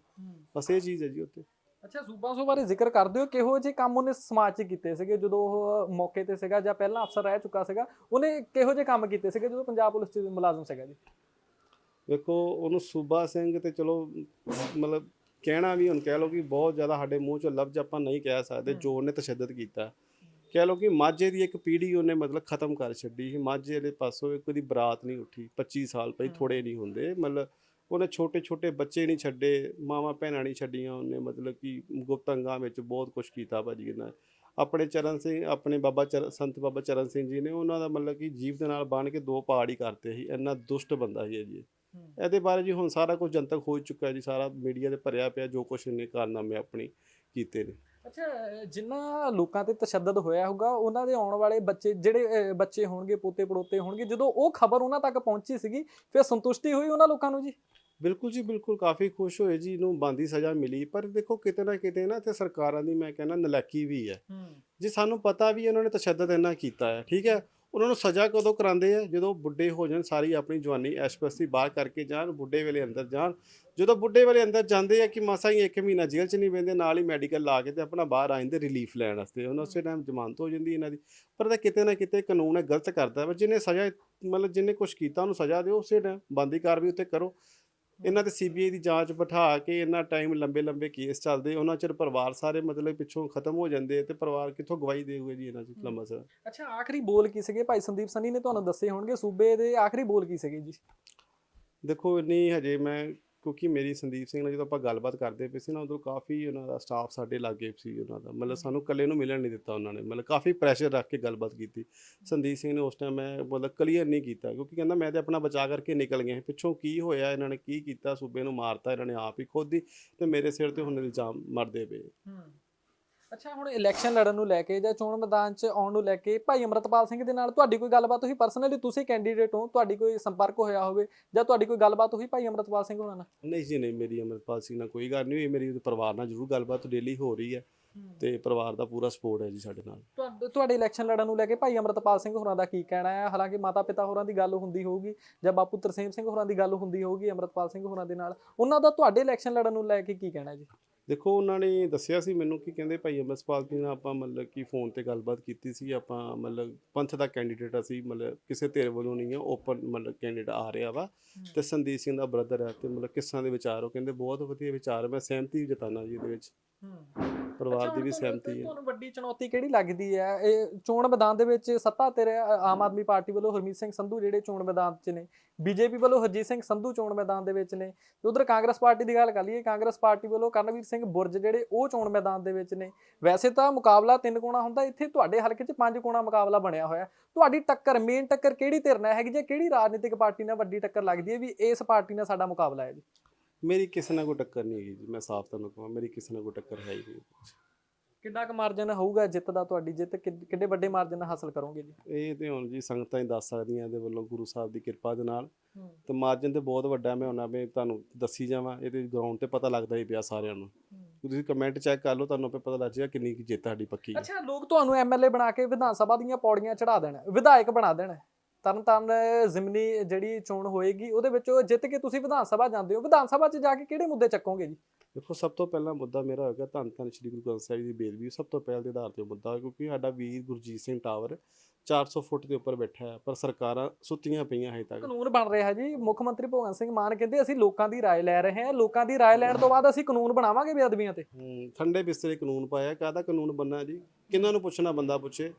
ਬਸ ਇਹ ਚੀਜ਼ ਹੈ ਜੀ ਉੱਤੇ ਅੱਛਾ ਸੂਬਾ ਸੋ ਬਾਰੇ ਜ਼ਿਕਰ ਕਰਦੇ ਹੋ? ਕਿਹੋ ਜਿਹੇ ਕੰਮ ਉਹਨੇ ਸਮਾਜ 'ਚ ਕੀਤੇ ਸੀਗੇ? ਜਦੋਂ ਉਹ ਮੌਕੇ ਤੇ ਸੀਗਾ ਜਾਂ ਪਹਿਲਾਂ ਅਫਸਰ ਰਹਿ ਚੁੱਕਾ ਸੀਗਾ ਉਹਨੇ ਕਿਹੋ ਜਿਹੇ ਕੰਮ ਕੀਤੇ ਸੀਗੇ ਜਦੋਂ ਪੰਜਾਬ ਪੁਲਿਸ 'ਚ ਮੁਲਾਜ਼ਮ ਸੀਗਾ ਜੀ? ਵੇਖੋ ਉਹਨੂੰ ਸੂਬਾ ਸਿੰਘ ਤੇ ਚਲੋ ਮਤਲਬ ਕਹਿਣਾ ਵੀ ਹੁਣ ਕਹਿ ਲਓ ਕਿ ਬਹੁਤ ਜ਼ਿਆਦਾ ਸਾਡੇ ਮੂੰਹ ਚੋਂ ਲਫ਼ਜ਼ ਆਪਾਂ ਨਹੀਂ ਕਹਿ ਸਕਦੇ ਜੋ ਉਹਨੇ ਤਸ਼ੱਦਦ ਕੀਤਾ। ਕਹਿ ਲਓ ਕਿ ਮਾਝੇ ਦੀ ਇੱਕ ਪੀੜ੍ਹੀ ਉਹਨੇ ਮਤਲਬ ਖਤਮ ਕਰ ਛੱਡੀ ਸੀ। ਮਾਝੇ ਦੇ ਪਾਸੋਂ ਇੱਕ ਉਹਦੀ ਬਰਾਤ ਨਹੀਂ ਉੱਠੀ 25 ਸਾਲ ਪਈ ਥੋੜੇ ਨਹੀਂ ਹੁੰਦੇ। ਮਤਲਬ ਉਹਨੇ ਛੋਟੇ ਛੋਟੇ ਬੱਚੇ ਨਹੀਂ ਛੱਡੇ ਮਾਵਾਂ ਭੈਣਾਂ ਨਹੀਂ ਛੱਡੀਆਂ ਉਹਨੇ ਮਤਲਬ ਕਿ ਗੁਪਤੰਗਾਂ ਵਿੱਚ ਬਹੁਤ ਕੁਝ ਕੀਤਾ ਭਾਜੀ ਇਹਨਾਂ ਆਪਣੇ ਚਰਨ ਸਿੰਘ ਆਪਣੇ ਬਾਬਾ ਚਰ ਸੰਤ ਬਾਬਾ ਚਰਨ ਸਿੰਘ ਜੀ ਨੇ ਉਹਨਾਂ ਦਾ ਮਤਲਬ ਕਿ ਜੀਵ ਦੇ ਨਾਲ ਬਣ ਕੇ ਦੋ ਪਹਾੜ ਹੀ ਕਰਤੇ ਸੀ। ਇੰਨਾ ਦੁਸ਼ਟ ਬੰਦਾ ਸੀ ਇਹ ਜੀ। ਇਹਦੇ ਬਾਰੇ ਜੀ ਹੁਣ ਸਾਰਾ ਕੁਝ ਜਨਤਕ ਹੋ ਚੁੱਕਾ ਜੀ ਸਾਰਾ ਮੀਡੀਆ ਦੇ ਭਰਿਆ ਪਿਆ ਜੋ ਕੁਝ ਇਹਨੇ ਕਾਰਨਾਮੇ ਆਪਣੀ ਕੀਤੇ ਨੇ। ਅੱਛਾ ਜਿੰਨਾ ਲੋਕਾਂ ਤੇ ਤਸ਼ੱਦਦ ਹੋਇਆ ਹੋਊਗਾ ਉਹਨਾਂ ਦੇ ਆਉਣ ਵਾਲੇ ਬੱਚੇ ਜਿਹੜੇ ਅਹ, ਬੱਚੇ ਹੋਣਗੇ ਪੋਤੇ ਪੜੋਤੇ ਹੋਣਗੇ ਜਦੋਂ ਉਹ ਖਬਰ ਉਹਨਾਂ ਤੱਕ ਪਹੁੰਚੀ ਸੀਗੀ ਫਿਰ ਸੰਤੁਸ਼ਟੀ ਹੋਈ ਉਹਨਾਂ ਲੋਕਾਂ ਨੂੰ ਜੀ? ਬਿਲਕੁਲ ਜੀ ਬਿਲਕੁਲ ਕਾਫੀ ਖੁਸ਼ ਹੋਏ ਜੀ ਇਹਨੂੰ ਬੰਦੀ ਸਜ਼ਾ ਮਿਲੀ। ਪਰ ਦੇਖੋ ਕਿਤੇ ਨਾ ਕਿਤੇ ਨਾ ਤੇ ਸਰਕਾਰਾਂ ਦੀ ਮੈਂ ਕਹਿੰਦਾ ਨਲਾਇਕੀ ਵੀ ਹੈ। ਜੀ ਸਾਨੂੰ ਪਤਾ ਵੀ ਉਹਨਾਂ ਨੇ ਤਸ਼ੱਦਦ ਇੰਨਾ ਕੀਤਾ ਹੈ ਠੀਕ ਹੈ? ਉਹਨਾਂ ਨੂੰ ਸਜ਼ਾ ਕਦੋਂ ਕਰਾਉਂਦੇ ਆ? ਜਦੋਂ ਬੁੱਢੇ ਹੋ ਜਾਣ ਸਾਰੀ ਆਪਣੀ ਜਵਾਨੀ ਐਸ਼ਪਸਤੀ ਬਾਹਰ ਕਰਕੇ ਜਾਣ ਬੁੱਢੇ ਵੇਲੇ ਅੰਦਰ ਜਾਣ। ਜਦੋਂ ਬੁੱਢੇ ਵੇਲੇ ਅੰਦਰ ਜਾਂਦੇ ਆ ਕਿ ਮਾਸਾ ਹੀ ਇੱਕ ਮਹੀਨਾ ਜੇਲ੍ਹ 'ਚ ਨਹੀਂ ਬੈਂਦੇ ਨਾਲ ਹੀ ਮੈਡੀਕਲ ਲਾ ਕੇ ਤੇ ਆਪਣਾ ਬਾਹਰ ਆ ਜਾਂਦੇ ਰਿਲੀਫ ਲੈਣ ਵਾਸਤੇ। ਉਹਨਾਂ ਉਸੇ ਟਾਈਮ ਜ਼ਮਾਨਤ ਹੋ ਜਾਂਦੀ ਇਹਨਾਂ ਦੀ। ਪਰ ਤਾਂ ਕਿਤੇ ਨਾ ਕਿਤੇ ਕਾਨੂੰਨ ਹੈ ਗਲਤ ਕਰਦਾ ਪਰ ਜਿਹਨੇ ਸਜ਼ਾ ਮਤਲਬ ਜਿਹਨੇ ਕੁਝ ਕੀਤਾ ਉਹਨੂੰ ਸਜ਼ਾ ਦਿਓ ਉਸੇ ਟਾਈਮ ਬੰਦੀ ਕਾਰਵਾਈ ਉੱਤੇ ਕਰੋ। ਇਹਨਾਂ ਤੇ ਸੀਬੀਆਈ ਦੀ ਜਾਂਚ ਬਿਠਾ ਕੇ ਇੰਨਾ ਟਾਈਮ ਲੰਬੇ ਲੰਬੇ ਕੇਸ ਚੱਲਦੇ ਉਹਨਾਂ ਚਿਰ ਪਰਿਵਾਰ ਸਾਰੇ ਮਤਲਬ ਪਿੱਛੋਂ ਖਤਮ ਹੋ ਜਾਂਦੇ ਤੇ ਪਰਿਵਾਰ ਕਿੱਥੋਂ ਗਵਾਹੀ ਦੇਊਗਾ ਜੀ ਇਹਨਾਂ ਚ ਲੰਮਾ ਸਰ ਅੱਛਾ ਆਖਰੀ ਬੋਲ ਕੀ ਸੀਗੇ? ਭਾਈ ਸੰਦੀਪ ਸੰਨੀ ਨੇ ਤੁਹਾਨੂੰ ਦੱਸੇ ਹੋਣਗੇ ਸੂਬੇ ਦੇ ਆਖਰੀ ਬੋਲ ਕੀ ਸੀਗੇ ਜੀ? ਦੇਖੋ ਨਹੀਂ ਹਜੇ ਮੈਂ ਕਿਉਂਕਿ ਮੇਰੀ ਸੰਦੀਪ ਸਿੰਘ ਨਾਲ ਜਦੋਂ ਆਪਾਂ ਗੱਲਬਾਤ ਕਰਦੇ ਪਏ ਸੀ ਨਾ ਉਦੋਂ ਕਾਫੀ ਉਹਨਾਂ ਦਾ ਸਟਾਫ ਸਾਡੇ ਲਾਗੇ ਸੀ ਉਹਨਾਂ ਦਾ। ਮਤਲਬ ਸਾਨੂੰ ਇਕੱਲੇ ਨੂੰ ਮਿਲਣ ਨਹੀਂ ਦਿੱਤਾ ਉਹਨਾਂ ਨੇ। ਮਤਲਬ ਕਾਫੀ ਪ੍ਰੈਸ਼ਰ ਰੱਖ ਕੇ ਗੱਲਬਾਤ ਕੀਤੀ। ਸੰਦੀਪ ਸਿੰਘ ਨੇ ਉਸ ਟਾਈਮ ਮੈਂ ਮਤਲਬ ਕਲੀਅਰ ਨਹੀਂ ਕੀਤਾ ਕਿਉਂਕਿ ਕਹਿੰਦਾ ਮੈਂ ਤੇ ਆਪਣਾ ਬਚਾ ਕਰਕੇ ਨਿਕਲ ਗਿਆ। ਪਿੱਛੋਂ ਕੀ ਹੋਇਆ ਇਹਨਾਂ ਨੇ ਕੀ ਕੀਤਾ ਸੂਬੇ ਨੂੰ ਮਾਰਤਾ ਇਹਨਾਂ ਨੇ ਆਪ ਹੀ ਖੁਦ ਹੀ ਤੇ ਮੇਰੇ ਸਿਰ ਤੇ ਹੁਣ ਇਲਜ਼ਾਮ ਮਰਦੇ ਪਏ। ਅੱਛਾ ਹੁਣ ਇਲੈਕਸ਼ਨ ਲੜਨ ਨੂੰ ਲੈ ਕੇ ਜਾਂ ਚੋਣ ਮੈਦਾਨ 'ਚ ਆਉਣ ਨੂੰ ਲੈ ਕੇ ਭਾਈ ਅਮਰਤਪਾਲ ਸਿੰਘ ਦੇ ਨਾਲ ਤੁਹਾਡੀ ਕੋਈ ਗੱਲਬਾਤ ਹੋਈ? ਪਰਸਨਲੀ ਤੁਸੀਂ ਕੈਂਡੀਡੇਟ ਹੋ ਤੁਹਾਡੀ ਕੋਈ ਸੰਪਰਕ ਹੋਇਆ ਹੋਵੇ ਜਾਂ ਤੁਹਾਡੀ ਕੋਈ ਗੱਲਬਾਤ ਹੋਈ ਭਾਈ ਅਮਰਤਪਾਲ ਸਿੰਘ ਹੋਣਾ ਨਾਲ? ਨਹੀਂ ਜੀ ਨਹੀਂ ਮੇਰੀ ਅਮਰਪਾਲ ਸਿੰਘ ਨਾਲ ਕੋਈ ਗੱਲ ਨਹੀਂ ਹੋਈ। ਮੇਰੀ ਪਰਿਵਾਰ ਨਾਲ ਜ਼ਰੂਰ ਗੱਲਬਾਤ ਡੇਲੀ ਹੋ ਰਹੀ ਹੈ ਤੇ ਪਰਿਵਾਰ ਦਾ ਪੂਰਾ ਸਪੋਰਟ ਹੈ ਜੀ ਸਾਡੇ ਨਾਲ। ਤੁਹਾਡੇ ਤੁਹਾਡੇ ਇਲੈਕਸ਼ਨ ਲੜਨ ਨੂੰ ਲੈ ਕੇ ਭਾਈ ਅਮਰਤਪਾਲ ਸਿੰਘ ਹੋਰਾਂ ਦਾ ਕੀ ਕਹਿਣਾ ਹੈ? ਹਾਲਾਂਕਿ ਮਾਤਾ ਪਿਤਾ ਹੋਰਾਂ ਦੀ ਗੱਲ ਹੁੰਦੀ ਹੋਊਗੀ ਜਾਂ ਬਾਪੂ ਤਰਸੇਮ ਸਿੰਘ ਹੋਰਾਂ ਦੀ ਗੱਲ ਹੁੰਦੀ ਹੋਊਗੀ ਅਮਰਤਪਾਲ ਸਿੰਘ ਹੋਰਾਂ ਦੇ ਨਾਲ। ਉਹਨਾਂ ਦਾ ਤੁਹਾਡੇ ਇਲੈਕਸ਼ਨ ਲੜਨ ਨੂੰ ਲੈ ਕੇ ਕੀ ਕਹਿਣਾ ਹੈ ਜੀ? ਦੇਖੋ ਉਹਨਾਂ ਨੇ ਦੱਸਿਆ ਸੀ ਮੈਨੂੰ ਕਿ ਕਹਿੰਦੇ ਭਾਈ ਅਮਰਪਾਲ ਜੀ ਨਾਲ ਆਪਾਂ ਮਤਲਬ ਕਿ ਫੋਨ ਤੇ ਗੱਲਬਾਤ ਕੀਤੀ ਸੀ ਆਪਾਂ ਮਤਲਬ ਪੰਥ ਦਾ ਕੈਂਡੀਡੇਟ ਅਸੀਂ ਮਤਲਬ ਕਿਸੇ ਧਿਰ ਵੱਲੋਂ ਨਹੀਂ ਹੈ ਓਪਨ ਮਤਲਬ ਕੈਂਡੀਡੇਟ ਆ ਰਿਹਾ ਵਾ ਤੇ ਸੰਦੀਪ ਸਿੰਘ ਦਾ ਬ੍ਰਦਰ ਹੈ ਤੇ ਮਤਲਬ ਕਿਸਾਂ ਦੇ ਵਿਚਾਰ ਉਹ ਕਹਿੰਦੇ ਬਹੁਤ ਵਧੀਆ ਵਿਚਾਰ। ਮੈਂ ਸਹਿਮਤੀ ਜਤਾਨਾ ਜੀ ਇਹਦੇ ਵਿੱਚ ਪਰਿਵਾਰ ਦੀ ਵੀ ਸਹਿਮਤੀ ਹੈ। ਤੁਹਾਨੂੰ ਵੱਡੀ ਚੁਣੌਤੀ ਕਿਹੜੀ ਲੱਗਦੀ ਹੈ? ਇਹ ਚੋਣ ਮੈਦਾਨ ਦੇ ਵਿੱਚ ਸੱਤਾ ਤੇਰੇ ਆਮ ਆਦਮੀ ਪਾਰਟੀ ਵੱਲੋਂ ਹਰਮੀਤ ਸਿੰਘ ਸੰਧੂ ਜਿਹੜੇ ਚੋਣ ਮੈਦਾਨ 'ਚ ਨੇ ਬੀਜੇਪੀ ਵੱਲੋਂ ਹਰਜੀਤ ਸਿੰਘ ਸੰਧੂ ਚੋਣ ਮੈਦਾਨ ਦੇ ਵਿੱਚ ਨੇ ਤੇ ਉਧਰ ਕਾਂਗਰਸ ਪਾਰਟੀ ਦੀ ਗੱਲ ਕਰ ਲਈਏ ਕਾਂਗਰਸ ਪਾਰਟੀ ਵੱਲੋਂ ਕਰਨਵੀਰ ਸਿੰਘ ਬੁਰਜ ਜਿਹੜੇ ਉਹ ਚੋਣ ਮੈਦਾਨ ਦੇ ਵਿੱਚ ਨੇ। ਵੈਸੇ ਤਾਂ ਮੁਕਾਬਲਾ ਤਿੰਨ ਕੋਣਾ ਹੁੰਦਾ ਇੱਥੇ ਤੁਹਾਡੇ ਹਲਕੇ 'ਚ ਪੰਜ ਕੋਣਾ ਮੁਕਾਬਲਾ ਬਣਿਆ ਹੋਇਆ। ਤੁਹਾਡੀ ਟੱਕਰ ਮੇਨ ਟੱਕਰ ਕਿਹੜੀ ਧਿਰ ਨਾਲ ਹੈਗੀ ਜੇ ਕਿਹੜੀ ਰਾਜਨੀਤਿਕ ਪਾਰਟੀ ਨਾਲ ਵੱਡੀ ਟੱਕਰ ਲੱਗਦੀ ਹੈ ਵੀ ਇਸ ਪਾਰਟੀ ਨਾਲ ਸਾਡਾ ਮੁਕਾਬਲਾ ਹੈ ਜੀ? ਮੇਰੀ ਕਿਸੇ ਨਾਲ ਕੋਈ ਟੱਕਰ ਨਹੀਂ ਹੈਗੀ ਜੀ ਮੈਂ ਸਾਫ਼ ਤੁਹਾਨੂੰ ਕਹਾਂ ਮੇਰੀ ਕਿਸੇ ਨਾਲ ਕੋਈ ਟੱਕਰ ਹੈ ਹੀ ਨਹੀਂ ਕਿੰਨਾ ਕੁ ਮਾਰਜਨ ਹੋਊਗਾ ਜਿੱਤ ਦਾ ਤੁਹਾਡੀ ਜਿੱਤ? ਕਿੱਡੇ ਵੱਡੇ ਮਾਰਜਨ ਨਾਲ ਹਾਸਲ ਕਰੋਗੇ ਜੀ? ਇਹ ਤੇ ਹੁਣ ਜੀ ਸੰਗਤਾਂ ਹੀ ਦੱਸ ਸਕਦੀਆਂ ਇਹਦੇ ਵੱਲੋਂ ਗੁਰੂ ਸਾਹਿਬ ਦੀ ਕਿਰਪਾ ਦੇ ਨਾਲ। ਤੇ ਮਾਰਜਨ ਤੇ ਬਹੁਤ ਵੱਡਾ ਮੈਂ ਹੁਣਾ ਮੈਂ ਤੁਹਾਨੂੰ ਦੱਸੀ ਜਾਵਾਂ ਇਹਦੇ ਗਰਾਊਂਡ ਤੇ ਪਤਾ ਲੱਗਦਾ ਹੀ ਪਿਆ ਸਾਰਿਆਂ ਨੂੰ। ਤੁਸੀਂ ਕਮੈਂਟ ਚੈੱਕ ਕਰ ਲਓ ਤੁਹਾਨੂੰ ਆਪੇ ਪਤਾ ਲੱਗ ਜਾਏਗਾ ਕਿੰਨੀ ਕੁ ਜਿੱਤ ਸਾਡੀ ਪੱਕੀ ਹੈ। ਅੱਛਾ ਲੋਕ ਤੁਹਾਨੂੰ ਐਮਐਲਏ ਬਣਾ ਕੇ ਵਿਧਾਨ ਸਭਾ ਦੀਆਂ ਪੌੜੀਆਂ ਚੜਾ ਦੇਣਾ ਵਿਧਾਇਕ ਬਣਾ ਦੇਣਾ। ਤਰਨ ਤਾਰਨ ਜ਼ਿਮਨੀ ਜਿਹੜੀ ਚੋਣ ਹੋਏਗੀ ਉਹਦੇ ਵਿੱਚ ਉਹ ਜਿੱਤ ਕੇ ਤੁਸੀਂ ਵਿਧਾਨ ਸਭਾ ਜਾਂਦੇ ਹੋ ਵਿਧਾਨ ਸਭਾ 'ਚ ਜਾ ਕੇ ਕਿਹੜੇ ਮੁੱਦੇ ਚੱਕੋਗੇ ਜੀ ਦੇਖੋ ਸਭ ਤੋਂ ਪਹਿਲਾ ਮੁੱਦਾ ਮੇਰਾ ਹੋਏਗਾ ਧੰਨ ਧੰਨ ਸ਼੍ਰੀ ਗੁਰੂ ਗ੍ਰੰਥ ਸਾਹਿਬ ਜੀ ਦੀ ਬੇਦਬੀ ਸਭ ਤੋਂ ਪਹਿਲ ਦੇ ਆਧਾਰ ਤੇ ਮੁੱਦਾ ਹੋਇਆ ਕਿਉਂਕਿ ਸਾਡਾ ਵੀਰ ਗੁਰਜੀਤ ਸਿੰਘ ਟਾਵਰ 400 ਫੁੱਟ ਦੇ ਉੱਪਰ ਬੈਠਾ ਹੈ ਪਰ ਸਰਕਾਰਾਂ ਸੁੱਤੀਆਂ ਪਈਆਂ ਹਜੇ ਤੱਕ ਕਾਨੂੰਨ ਬਣ ਰਿਹਾ ਜੀ ਮੁੱਖ ਮੰਤਰੀ ਭਗਵੰਤ ਸਿੰਘ ਮਾਨ ਕਹਿੰਦੇ ਅਸੀਂ ਲੋਕਾਂ ਦੀ رائے ਲੈ ਰਹੇ ਹਾਂ ਲੋਕਾਂ ਦੀ رائے ਲੈਣ ਤੋਂ ਬਾਅਦ ਅਸੀਂ ਕਾਨੂੰਨ ਬਣਾਵਾਂਗੇ ਬੇਅਦਬੀਆਂ ਤੇ ਹੂੰ, ਠੰਡੇ ਬਿਸਤਰੇ ਕਾਨੂੰਨ ਪਾਇਆ ਕਾਹਦਾ ਕਾਨੂੰਨ ਬੰਨਾ ਜੀ ਕਿਹਨਾਂ ਨੂੰ ਪੁੱਛਣਾ ਬੰਦਾ ਪੁੱਛੇ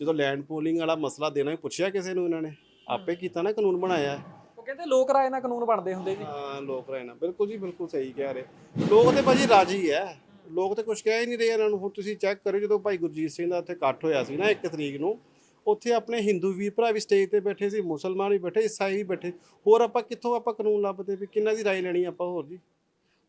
ਜਦੋਂ ਲੈਂਡ ਪੂਲਿੰਗ ਵਾਲਾ ਮਸਲਾ ਦੇਣਾ ਹੀ ਪੁੱਛਿਆ ਕਿਸੇ ਨੂੰ ਇਹਨਾਂ ਨੇ ਆਪੇ ਕੀਤਾ ਨਾ ਕਾਨੂੰਨ ਬਣਾਇਆ। ਉਹ ਕਹਿੰਦੇ ਲੋਕ ਰਾਏ ਨਾਲ ਕਾਨੂੰਨ ਬਣਦੇ ਹੁੰਦੇ ਜੀ। ਹਾਂ ਲੋਕ ਰਹਿਣਾ ਬਿਲਕੁਲ ਜੀ ਬਿਲਕੁਲ ਸਹੀ ਕਹਿ ਰਹੇ। ਲੋਕ ਤੇ ਭਾਜੀ ਰਾਜੀ ਹੈ ਲੋਕ ਤੇ ਕੁਝ ਕਹਿ ਹੀ ਨਹੀਂ ਰਹੇ ਇਹਨਾਂ ਨੂੰ। ਹੁਣ ਤੁਸੀਂ ਚੈੱਕ ਕਰੋ ਜਦੋਂ ਭਾਈ ਗੁਰਜੀਤ ਸਿੰਘ ਦਾ ਉੱਥੇ ਇਕੱਠ ਹੋਇਆ ਸੀ ਨਾ ਇੱਕ ਤਰੀਕ ਨੂੰ ਉੱਥੇ ਆਪਣੇ ਹਿੰਦੂ ਵੀਰ ਭਰਾ ਵੀ ਸਟੇਜ ਤੇ ਬੈਠੇ ਸੀ ਮੁਸਲਮਾਨ ਵੀ ਬੈਠੇ ਈਸਾਈ ਵੀ ਬੈਠੇ। ਹੋਰ ਆਪਾਂ ਕਿੱਥੋਂ ਆਪਾਂ ਕਾਨੂੰਨ ਲੱਭਦੇ ਵੀ ਕਿੰਨਾ ਦੀ ਰਾਏ ਲੈਣੀ ਆਪਾਂ ਹੋਰ ਜੀ?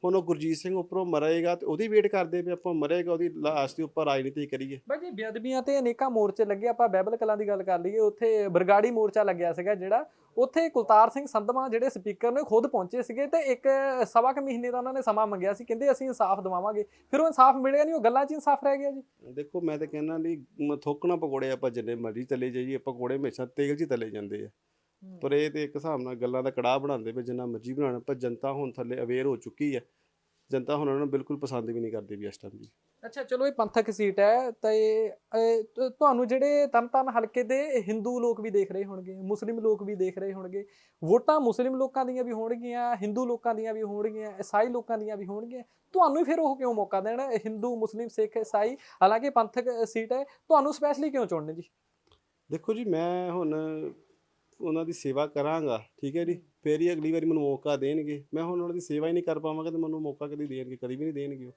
ਹੁਣ ਉਹ ਗੁਰਜੀਤ ਸਿੰਘ ਉੱਪਰੋਂ ਮਰੇਗਾ ਤੇ ਉਹਦੀ ਵੇਟ ਕਰਦੇ ਵੀ ਆਪਾਂ ਮਰੇਗਾ ਉਹਦੀ ਲਾਸ਼ ਦੇ ਉੱਪਰ ਰਾਜਨੀਤੀ ਕਰੀਏ। ਬਾਈ ਜੀ ਬੇਅਦਬੀਆਂ ਤੇ ਅਨੇਕਾਂ ਮੋਰਚੇ ਲੱਗੇ ਆਪਾਂ ਬਾਈਬਲ ਕਲਾਂ ਦੀ ਗੱਲ ਕਰ ਲਈਏ ਉੱਥੇ ਬਰਗਾੜੀ ਮੋਰਚਾ ਲੱਗਿਆ ਸੀਗਾ ਜਿਹੜਾ ਉੱਥੇ ਕੁਲਤਾਰ ਸਿੰਘ ਸੰਧਵਾ ਜਿਹੜੇ ਸਪੀਕਰ ਨੇ ਖੁਦ ਪਹੁੰਚੇ ਸੀਗੇ ਤੇ ਇੱਕ ਸਵਾ ਕੁ ਮਹੀਨੇ ਦਾ ਉਹਨਾਂ ਨੇ ਸਮਾਂ ਮੰਗਿਆ ਸੀ ਕਹਿੰਦੇ ਅਸੀਂ ਇਨਸਾਫ ਦਿਵਾਵਾਂਗੇ। ਫਿਰ ਉਹ ਇਨਸਾਫ ਮਿਲਿਆ ਨਹੀਂ ਉਹ ਗੱਲਾਂ 'ਚ ਇਨਸਾਫ ਰਹਿ ਗਿਆ ਜੀ। ਦੇਖੋ ਮੈਂ ਤਾਂ ਕਹਿੰਦਾ ਮ- ਥੋਕਣਾ ਪਕੌੜੇ ਆਪਾਂ ਜਿੰਨੇ ਮਰਜ਼ੀ ਤਲੇ ਜਾਈਏ ਪਕੌੜੇ ਹਮੇਸ਼ਾ ਤੇਲ 'ਚ ਤਲੇ ਜਾਂਦੇ ਆ। ਪਰ ਇਹ ਤੇ ਇੱਕ ਹਿਸਾਬ ਨਾਲ ਗੱਲਾਂ ਦਾ ਕੜਾਹ ਬਣਾਉਂਦੇ ਪਏ ਜਿੰਨਾ ਮਰਜ਼ੀ ਬਣਾਉਣ ਪਰ ਜਨਤਾ ਹੁਣ ਥੱਲੇ ਅਵੇਅਰ ਹੋ ਚੁੱਕੀ ਹੈ ਜਨਤਾ ਹੁਣ ਉਹਨਾਂ ਨੂੰ ਬਿਲਕੁਲ ਪਸੰਦ ਵੀ ਨਹੀਂ ਕਰਦੀ ਵੀ ਇਸ ਟਾਈਮ ਜੀ। ਅੱਛਾ ਚਲੋ ਇਹ ਪੰਥਕ ਸੀਟ ਹੈ ਤੇ ਇਹ ਤੁਹਾਨੂੰ ਜਿਹੜੇ ਤਰਨਤਾਰਨ ਹਲਕੇ ਦੇ ਹਿੰਦੂ ਲੋਕ ਵੀ ਦੇਖ ਰਹੇ ਹੋਣਗੇ ਮੁਸਲਿਮ ਲੋਕ ਵੀ ਦੇਖ ਰਹੇ ਹੋਣਗੇ ਵੋਟਾਂ ਮੁਸਲਿਮ ਲੋਕਾਂ ਦੀਆਂ ਵੀ ਹੋਣਗੀਆਂ ਹਿੰਦੂ ਲੋਕਾਂ ਦੀਆਂ ਵੀ ਹੋਣਗੀਆਂ ਈਸਾਈ ਲੋਕਾਂ ਦੀਆਂ ਵੀ ਹੋਣਗੀਆਂ ਤੁਹਾਨੂੰ ਹੀ ਫਿਰ ਉਹ ਕਿਉਂ ਮੌਕਾ ਦੇਣ? ਹਿੰਦੂ ਮੁਸਲਿਮ ਸਿੱਖ ਈਸਾਈ ਹਾਲਾਂਕਿ ਪੰਥਕ ਸੀਟ ਹੈ ਤੁਹਾਨੂੰ ਸਪੈਸ਼ਲੀ ਕਿਉਂ ਚੁਣਨੇ ਜੀ? ਦੇਖੋ ਜੀ ਮੈਂ ਹੁਣ ਉਹਨਾਂ ਦੀ ਸੇਵਾ ਕਰਾਂਗਾ ਠੀਕ ਹੈ ਜੀ? ਫੇਰ ਹੀ ਅਗਲੀ ਵਾਰੀ ਮੈਨੂੰ ਮੌਕਾ ਦੇਣਗੇ। ਮੈਂ ਹੁਣ ਉਹਨਾਂ ਦੀ ਸੇਵਾ ਹੀ ਨਹੀਂ ਕਰ ਪਾਵਾਂਗਾ ਤੇ ਮੈਨੂੰ ਮੌਕਾ ਕਦੀ ਦੇਣਗੇ ਕਦੀ ਵੀ ਨਹੀਂ ਦੇਣਗੇ ਉਹ।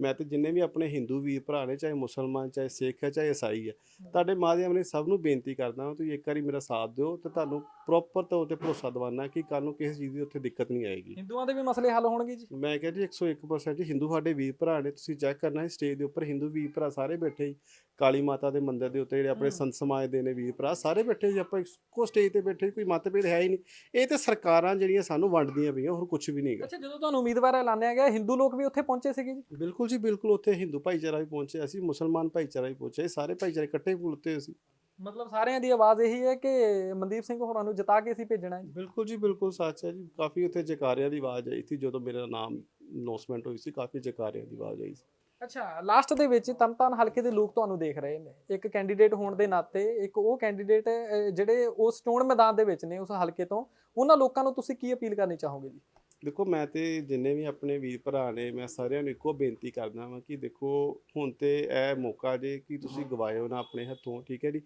ਮੈਂ ਤੇ ਜਿੰਨੇ ਵੀ ਆਪਣੇ ਹਿੰਦੂ ਵੀਰ ਭਰਾ ਨੇ ਚਾਹੇ ਮੁਸਲਮਾਨ ਚਾਹੇ ਸਿੱਖ ਹੈ ਚਾਹੇ ਈਸਾਈ ਹੈ ਤੁਹਾਡੇ ਮਾਧਿਅਮ ਨੇ ਸਭ ਨੂੰ ਬੇਨਤੀ ਕਰਦਾ ਹਾਂ ਤੁਸੀਂ ਇੱਕ ਵਾਰੀ ਮੇਰਾ ਸਾਥ ਦਿਓ ਤੇ ਤੁਹਾਨੂੰ ਪ੍ਰੋਪਰ ਤੌਰ ਤੇ ਭਰੋਸਾ ਦਿਵਾਨਾ ਕਿ ਕੱਲ ਨੂੰ ਕਿਸੇ ਚੀਜ਼ ਦੀ ਉੱਥੇ ਦਿੱਕਤ ਨਹੀਂ ਆਏਗੀ। ਹਿੰਦੂਆਂ ਦੇ ਵੀ ਮਸਲੇ ਹੱਲ ਹੋਣਗੇ ਜੀ। ਮੈਂ ਕਿਹਾ ਜੀ 101% ਜੀ ਹਿੰਦੂ ਸਾਡੇ ਵੀਰ ਭਰਾ ਨੇ ਤੁਸੀਂ ਚੈੱਕ ਕਰਨਾ ਹੈ ਸਟੇਜ ਦੇ ਉੱਪਰ ਹਿੰਦੂ ਵੀਰ ਭਰਾ ਸਾਰੇ ਬੈਠੇ ਜੀ ਕਾਲੀ ਮਾਤਾ ਦੇ ਮੰਦਿਰ ਦੇ ਉੱਤੇ ਜਿਹੜੇ ਆਪਣੇ। ਸੰਤ ਸਮਾਜ ਦੇ ਨੇ ਵੀਰ ਭਰਾ ਸਾਰੇ ਬੈਠੇ ਜੀ ਆਪਾਂ ਇੱਕੋ ਸਟੇਜ ਤੇ ਬੈਠੇ ਕੋਈ ਮਤਭੇਦ ਹੈ ਹੀ ਨਹੀਂ। ਇਹ ਤੇ ਸਰਕਾਰਾਂ ਜਿਹੜੀਆਂ ਸਾਨੂੰ ਵੰਡਦੀਆਂ ਪਈਆਂ ਹੋਰ ਕੁਝ ਵੀ ਨਹੀਂਗਾ ਅੱਛਾ ਜਦੋਂ ਤੁਹਾਨੂੰ ਉਮੀਦਵਾਰ ਐਲਾਨਿਆ ਗਿਆ ਹਿੰਦੂ ਲੋਕ ਵੀ ਉੱਥੇ ਪਹੁੰਚੇ ਸੀਗੇ ਜੀ? ਬਿਲਕੁਲ ਜੀ ਬਿਲਕੁਲ ਉੱਥੇ ਹਿੰਦੂ ਭਾਈਚਾਰਾ ਵੀ ਪਹੁੰਚਿਆ ਸੀ ਮੁਸਲਮਾਨ ਭਾਈਚਾਰਾ ਵੀ ਪਹੁੰਚਿਆ ਸਾਰੇ ਭਾਈਚਾਰੇ ਇਕੱਠੇ ਹੋਏ ਸੀ। ਮਤਲਬ ਸਾਰਿਆਂ ਦੀ ਆਵਾਜ਼ ਇਹੀ ਹੈ ਕਿ ਮਨਦੀਪ ਸਿੰਘ ਹੋਰਾਂ ਨੂੰ ਜਿਤਾ ਕੇ ਅਸੀਂ ਭੇਜਣਾ ਹੈ। ਬਿਲਕੁਲ ਜੀ ਬਿਲਕੁਲ ਸੱਚ ਹੈ ਜੀ ਕਾਫੀ ਉੱਥੇ ਜਕਾਰਿਆਂ ਦੀ ਆਵਾਜ਼ ਆਈ ਸੀ ਜਦੋਂ ਮੇਰਾ ਨਾਮ ਅਨਾਉਂਸਮੈਂਟ ਹੋਈ ਸੀ ਕਾਫੀ ਜਕਾਰਿਆਂ ਦੀ ਆਵਾਜ਼ ਆਈ ਸੀ। ਅੱਛਾ ਲਾਸਟ ਦੇ ਵਿੱਚ ਤਰਨਤਾਰਨ ਹਲਕੇ ਦੇ ਲੋਕ ਤੁਹਾਨੂੰ ਦੇਖ ਰਹੇ ਨੇ ਇੱਕ ਕੈਂਡੀਡੇਟ ਹੋਣ ਦੇ ਨਾਤੇ ਇੱਕ ਉਹ ਕੈਂਡੀਡੇਟ ਜਿਹੜੇ ਉਸ ਚੋਣ ਮੈਦਾਨ ਦੇ ਵਿੱਚ ਨੇ ਉਸ ਹਲਕੇ ਤੋਂ ਉਹਨਾਂ ਲੋਕਾਂ ਨੂੰ ਤੁਸੀਂ ਕੀ ਅਪੀਲ ਕਰਨੀ ਚਾਹੋਗੇ ਜੀ? ਦੇਖੋ ਮੈਂ ਤੇ ਜਿੰਨੇ ਵੀ ਆਪਣੇ ਵੀਰ ਭਰਾ ਨੇ ਮੈਂ ਸਾਰਿਆਂ ਨੂੰ ਇੱਕੋ ਬੇਨਤੀ ਕਰਦਾ ਹਾਂ ਕਿ ਦੇਖੋ ਹੁਣ ਤੇ ਇਹ ਮੌਕਾ ਜੇ ਕਿ ਤੁਸੀਂ ਗਵਾਇਓ ਨਾ ਆਪਣੇ ਹੱਥੋਂ ਠੀਕ ਹੈ ਜੀ?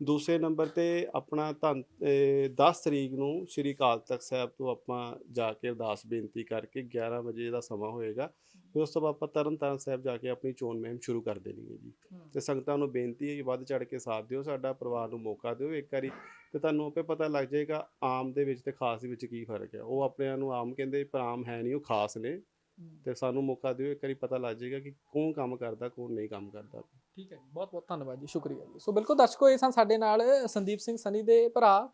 ਦੂਸਰੇ ਨੰਬਰ ਤੇ ਆਪਣਾ ਧੰਨ 10 ਤਰੀਕ ਨੂੰ ਸ਼੍ਰੀ ਅਕਾਲ ਤਖਤ ਸਾਹਿਬ ਤੋਂ ਆਪਾਂ ਜਾ ਕੇ ਅਰਦਾਸ ਬੇਨਤੀ ਕਰਕੇ 11 ਵਜੇ ਦਾ ਸਮਾਂ ਹੋਏਗਾ। ਫਿਰ ਉਸ ਤੋਂ ਬਾਅਦ ਆਪਾਂ ਤਰਨ ਤਾਰਨ ਸਾਹਿਬ ਜਾ ਕੇ ਆਪਣੀ ਚੋਣ ਮੁਹਿੰਮ ਸ਼ੁਰੂ ਕਰ ਦੇਣੀ ਹੈ ਜੀ। ਤੇ ਸੰਗਤਾਂ ਨੂੰ ਬੇਨਤੀ ਹੈ ਕਿ ਵੱਧ ਚੜ ਕੇ ਸਾਥ ਦਿਓ ਸਾਡਾ ਪਰਿਵਾਰ ਨੂੰ ਮੌਕਾ ਦਿਓ ਇੱਕ ਵਾਰੀ। ਤੇ ਤੁਹਾਨੂੰ ਆਪੇ ਪਤਾ ਲੱਗ ਜਾਏਗਾ ਆਮ ਦੇ ਵਿੱਚ ਤੇ ਖਾਸ ਦੇ ਵਿੱਚ ਕੀ ਫ਼ਰਕ ਹੈ। ਉਹ ਆਪਣਿਆਂ ਨੂੰ ਆਮ ਕਹਿੰਦੇ ਪਰ ਆਮ ਹੈ ਨਹੀਂ ਉਹ ਖਾਸ ਨੇ। ਤੇ ਸਾਨੂੰ ਮੌਕਾ ਦਿਓ ਇੱਕ ਵਾਰੀ ਪਤਾ ਲੱਗ ਜਾਏਗਾ ਕਿ ਕੌਣ ਕੰਮ ਕਰਦਾ ਕੌਣ ਨਹੀਂ ਕੰਮ ਕਰਦਾ। ਠੀਕ ਹੈ ਬਹੁਤ ਬਹੁਤ ਧੰਨਵਾਦ ਜੀ ਸ਼ੁਕਰੀਆ ਜੀ। ਸੋ ਬਿਲਕੁਲ ਦਰਸ਼ਕੋ ਇਹ ਸਨ ਸਾਡੇ ਨਾਲ ਸੰਦੀਪ ਸਿੰਘ ਸਨੀ ਦੇ ਭਰਾ।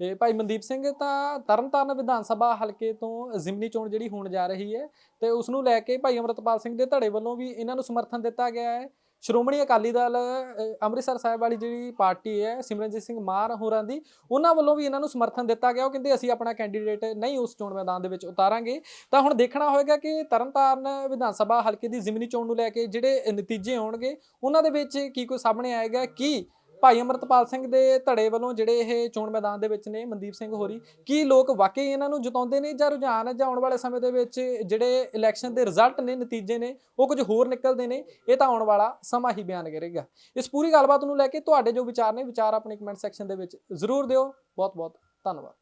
ਇਹ ਭਾਈ ਮਨਦੀਪ ਸਿੰਘ, ਤਾਂ ਤਰਨਤਾਰਨ ਵਿਧਾਨ ਸਭਾ ਹਲਕੇ ਤੋਂ ਜ਼ਿਮਨੀ ਚੋਣ ਜਿਹੜੀ ਹੋਣ ਜਾ ਰਹੀ ਹੈ ਤੇ ਉਸ ਨੂੰ ਲੈ ਕੇ ਭਾਈ ਅਮਰਤਪਾਲ ਸਿੰਘ ਦੇ ਧੜੇ ਵੱਲੋਂ ਵੀ ਇਹਨਾਂ ਨੂੰ ਸਮਰਥਨ ਦਿੱਤਾ ਗਿਆ ਹੈ। ਸ਼੍ਰੋਮਣੀ ਅਕਾਲੀ ਦਲ ਅੰਮ੍ਰਿਤਸਰ ਸਾਹਿਬ ਵਾਲੀ ਜਿਹੜੀ ਪਾਰਟੀ ਹੈ, ਸਿਮਰਨਜੀਤ ਸਿੰਘ ਮਾਨ ਹੋਰਾਂ ਦੀ, ਉਹਨਾਂ ਵੱਲੋਂ ਵੀ ਇਹਨਾਂ ਨੂੰ ਸਮਰਥਨ ਦਿੱਤਾ ਗਿਆ। ਉਹ ਕਹਿੰਦੇ, ਅਸੀਂ ਆਪਣਾ ਕੈਂਡੀਡੇਟ ਨਹੀਂ ਉਸ ਚੋਣ ਮੈਦਾਨ ਦੇ ਵਿੱਚ ਉਤਾਰਾਂਗੇ। ਤਾਂ ਹੁਣ ਦੇਖਣਾ ਹੋਏਗਾ ਕਿ ਤਰਨਤਾਰਨ ਵਿਧਾਨ ਸਭਾ ਹਲਕੇ ਦੀ ਜ਼ਿਮਨੀ ਚੋਣ ਨੂੰ ਲੈ ਕੇ ਜਿਹੜੇ ਨਤੀਜੇ ਆਉਣਗੇ, ਉਹਨਾਂ ਦੇ ਵਿੱਚ ਕੀ ਕੋਈ ਸਾਹਮਣੇ ਆਏਗਾ, ਕੀ ਭਾਈ ਅਮਰਤਪਾਲ ਸਿੰਘ ਦੇ ਧੜੇ ਵੱਲੋਂ ਜਿਹੜੇ ਇਹ ਚੋਣ ਮੈਦਾਨ ਦੇ ਵਿੱਚ ਨੇ ਮਨਦੀਪ ਸਿੰਘ ਹੋਰੀ, ਕੀ ਲੋਕ ਵਾਕਈ ਇਹਨਾਂ ਨੂੰ ਜਿਤਾਉਂਦੇ ਨੇ ਜਾਂ ਰੁਝਾਨ ਹੈ ਜਾਂ ਆਉਣ ਵਾਲੇ ਸਮੇਂ ਦੇ ਵਿੱਚ ਜਿਹੜੇ ਇਲੈਕਸ਼ਨ ਦੇ ਰਿਜ਼ਲਟ ਨੇ, ਨਤੀਜੇ ਨੇ, ਉਹ ਕੁਝ ਹੋਰ ਨਿਕਲਦੇ ਨੇ? ਇਹ ਤਾਂ ਆਉਣ ਵਾਲਾ ਸਮਾਂ ਹੀ ਬਿਆਨ ਕਰੇਗਾ। ਇਸ ਪੂਰੀ ਗੱਲਬਾਤ ਨੂੰ ਲੈ ਕੇ ਤੁਹਾਡੇ ਜੋ ਵਿਚਾਰ ਨੇ, ਵਿਚਾਰ ਆਪਣੇ ਕਮੈਂਟ ਸੈਕਸ਼ਨ ਦੇ ਵਿੱਚ ਜ਼ਰੂਰ ਦਿਓ। ਬਹੁਤ ਬਹੁਤ ਧੰਨਵਾਦ।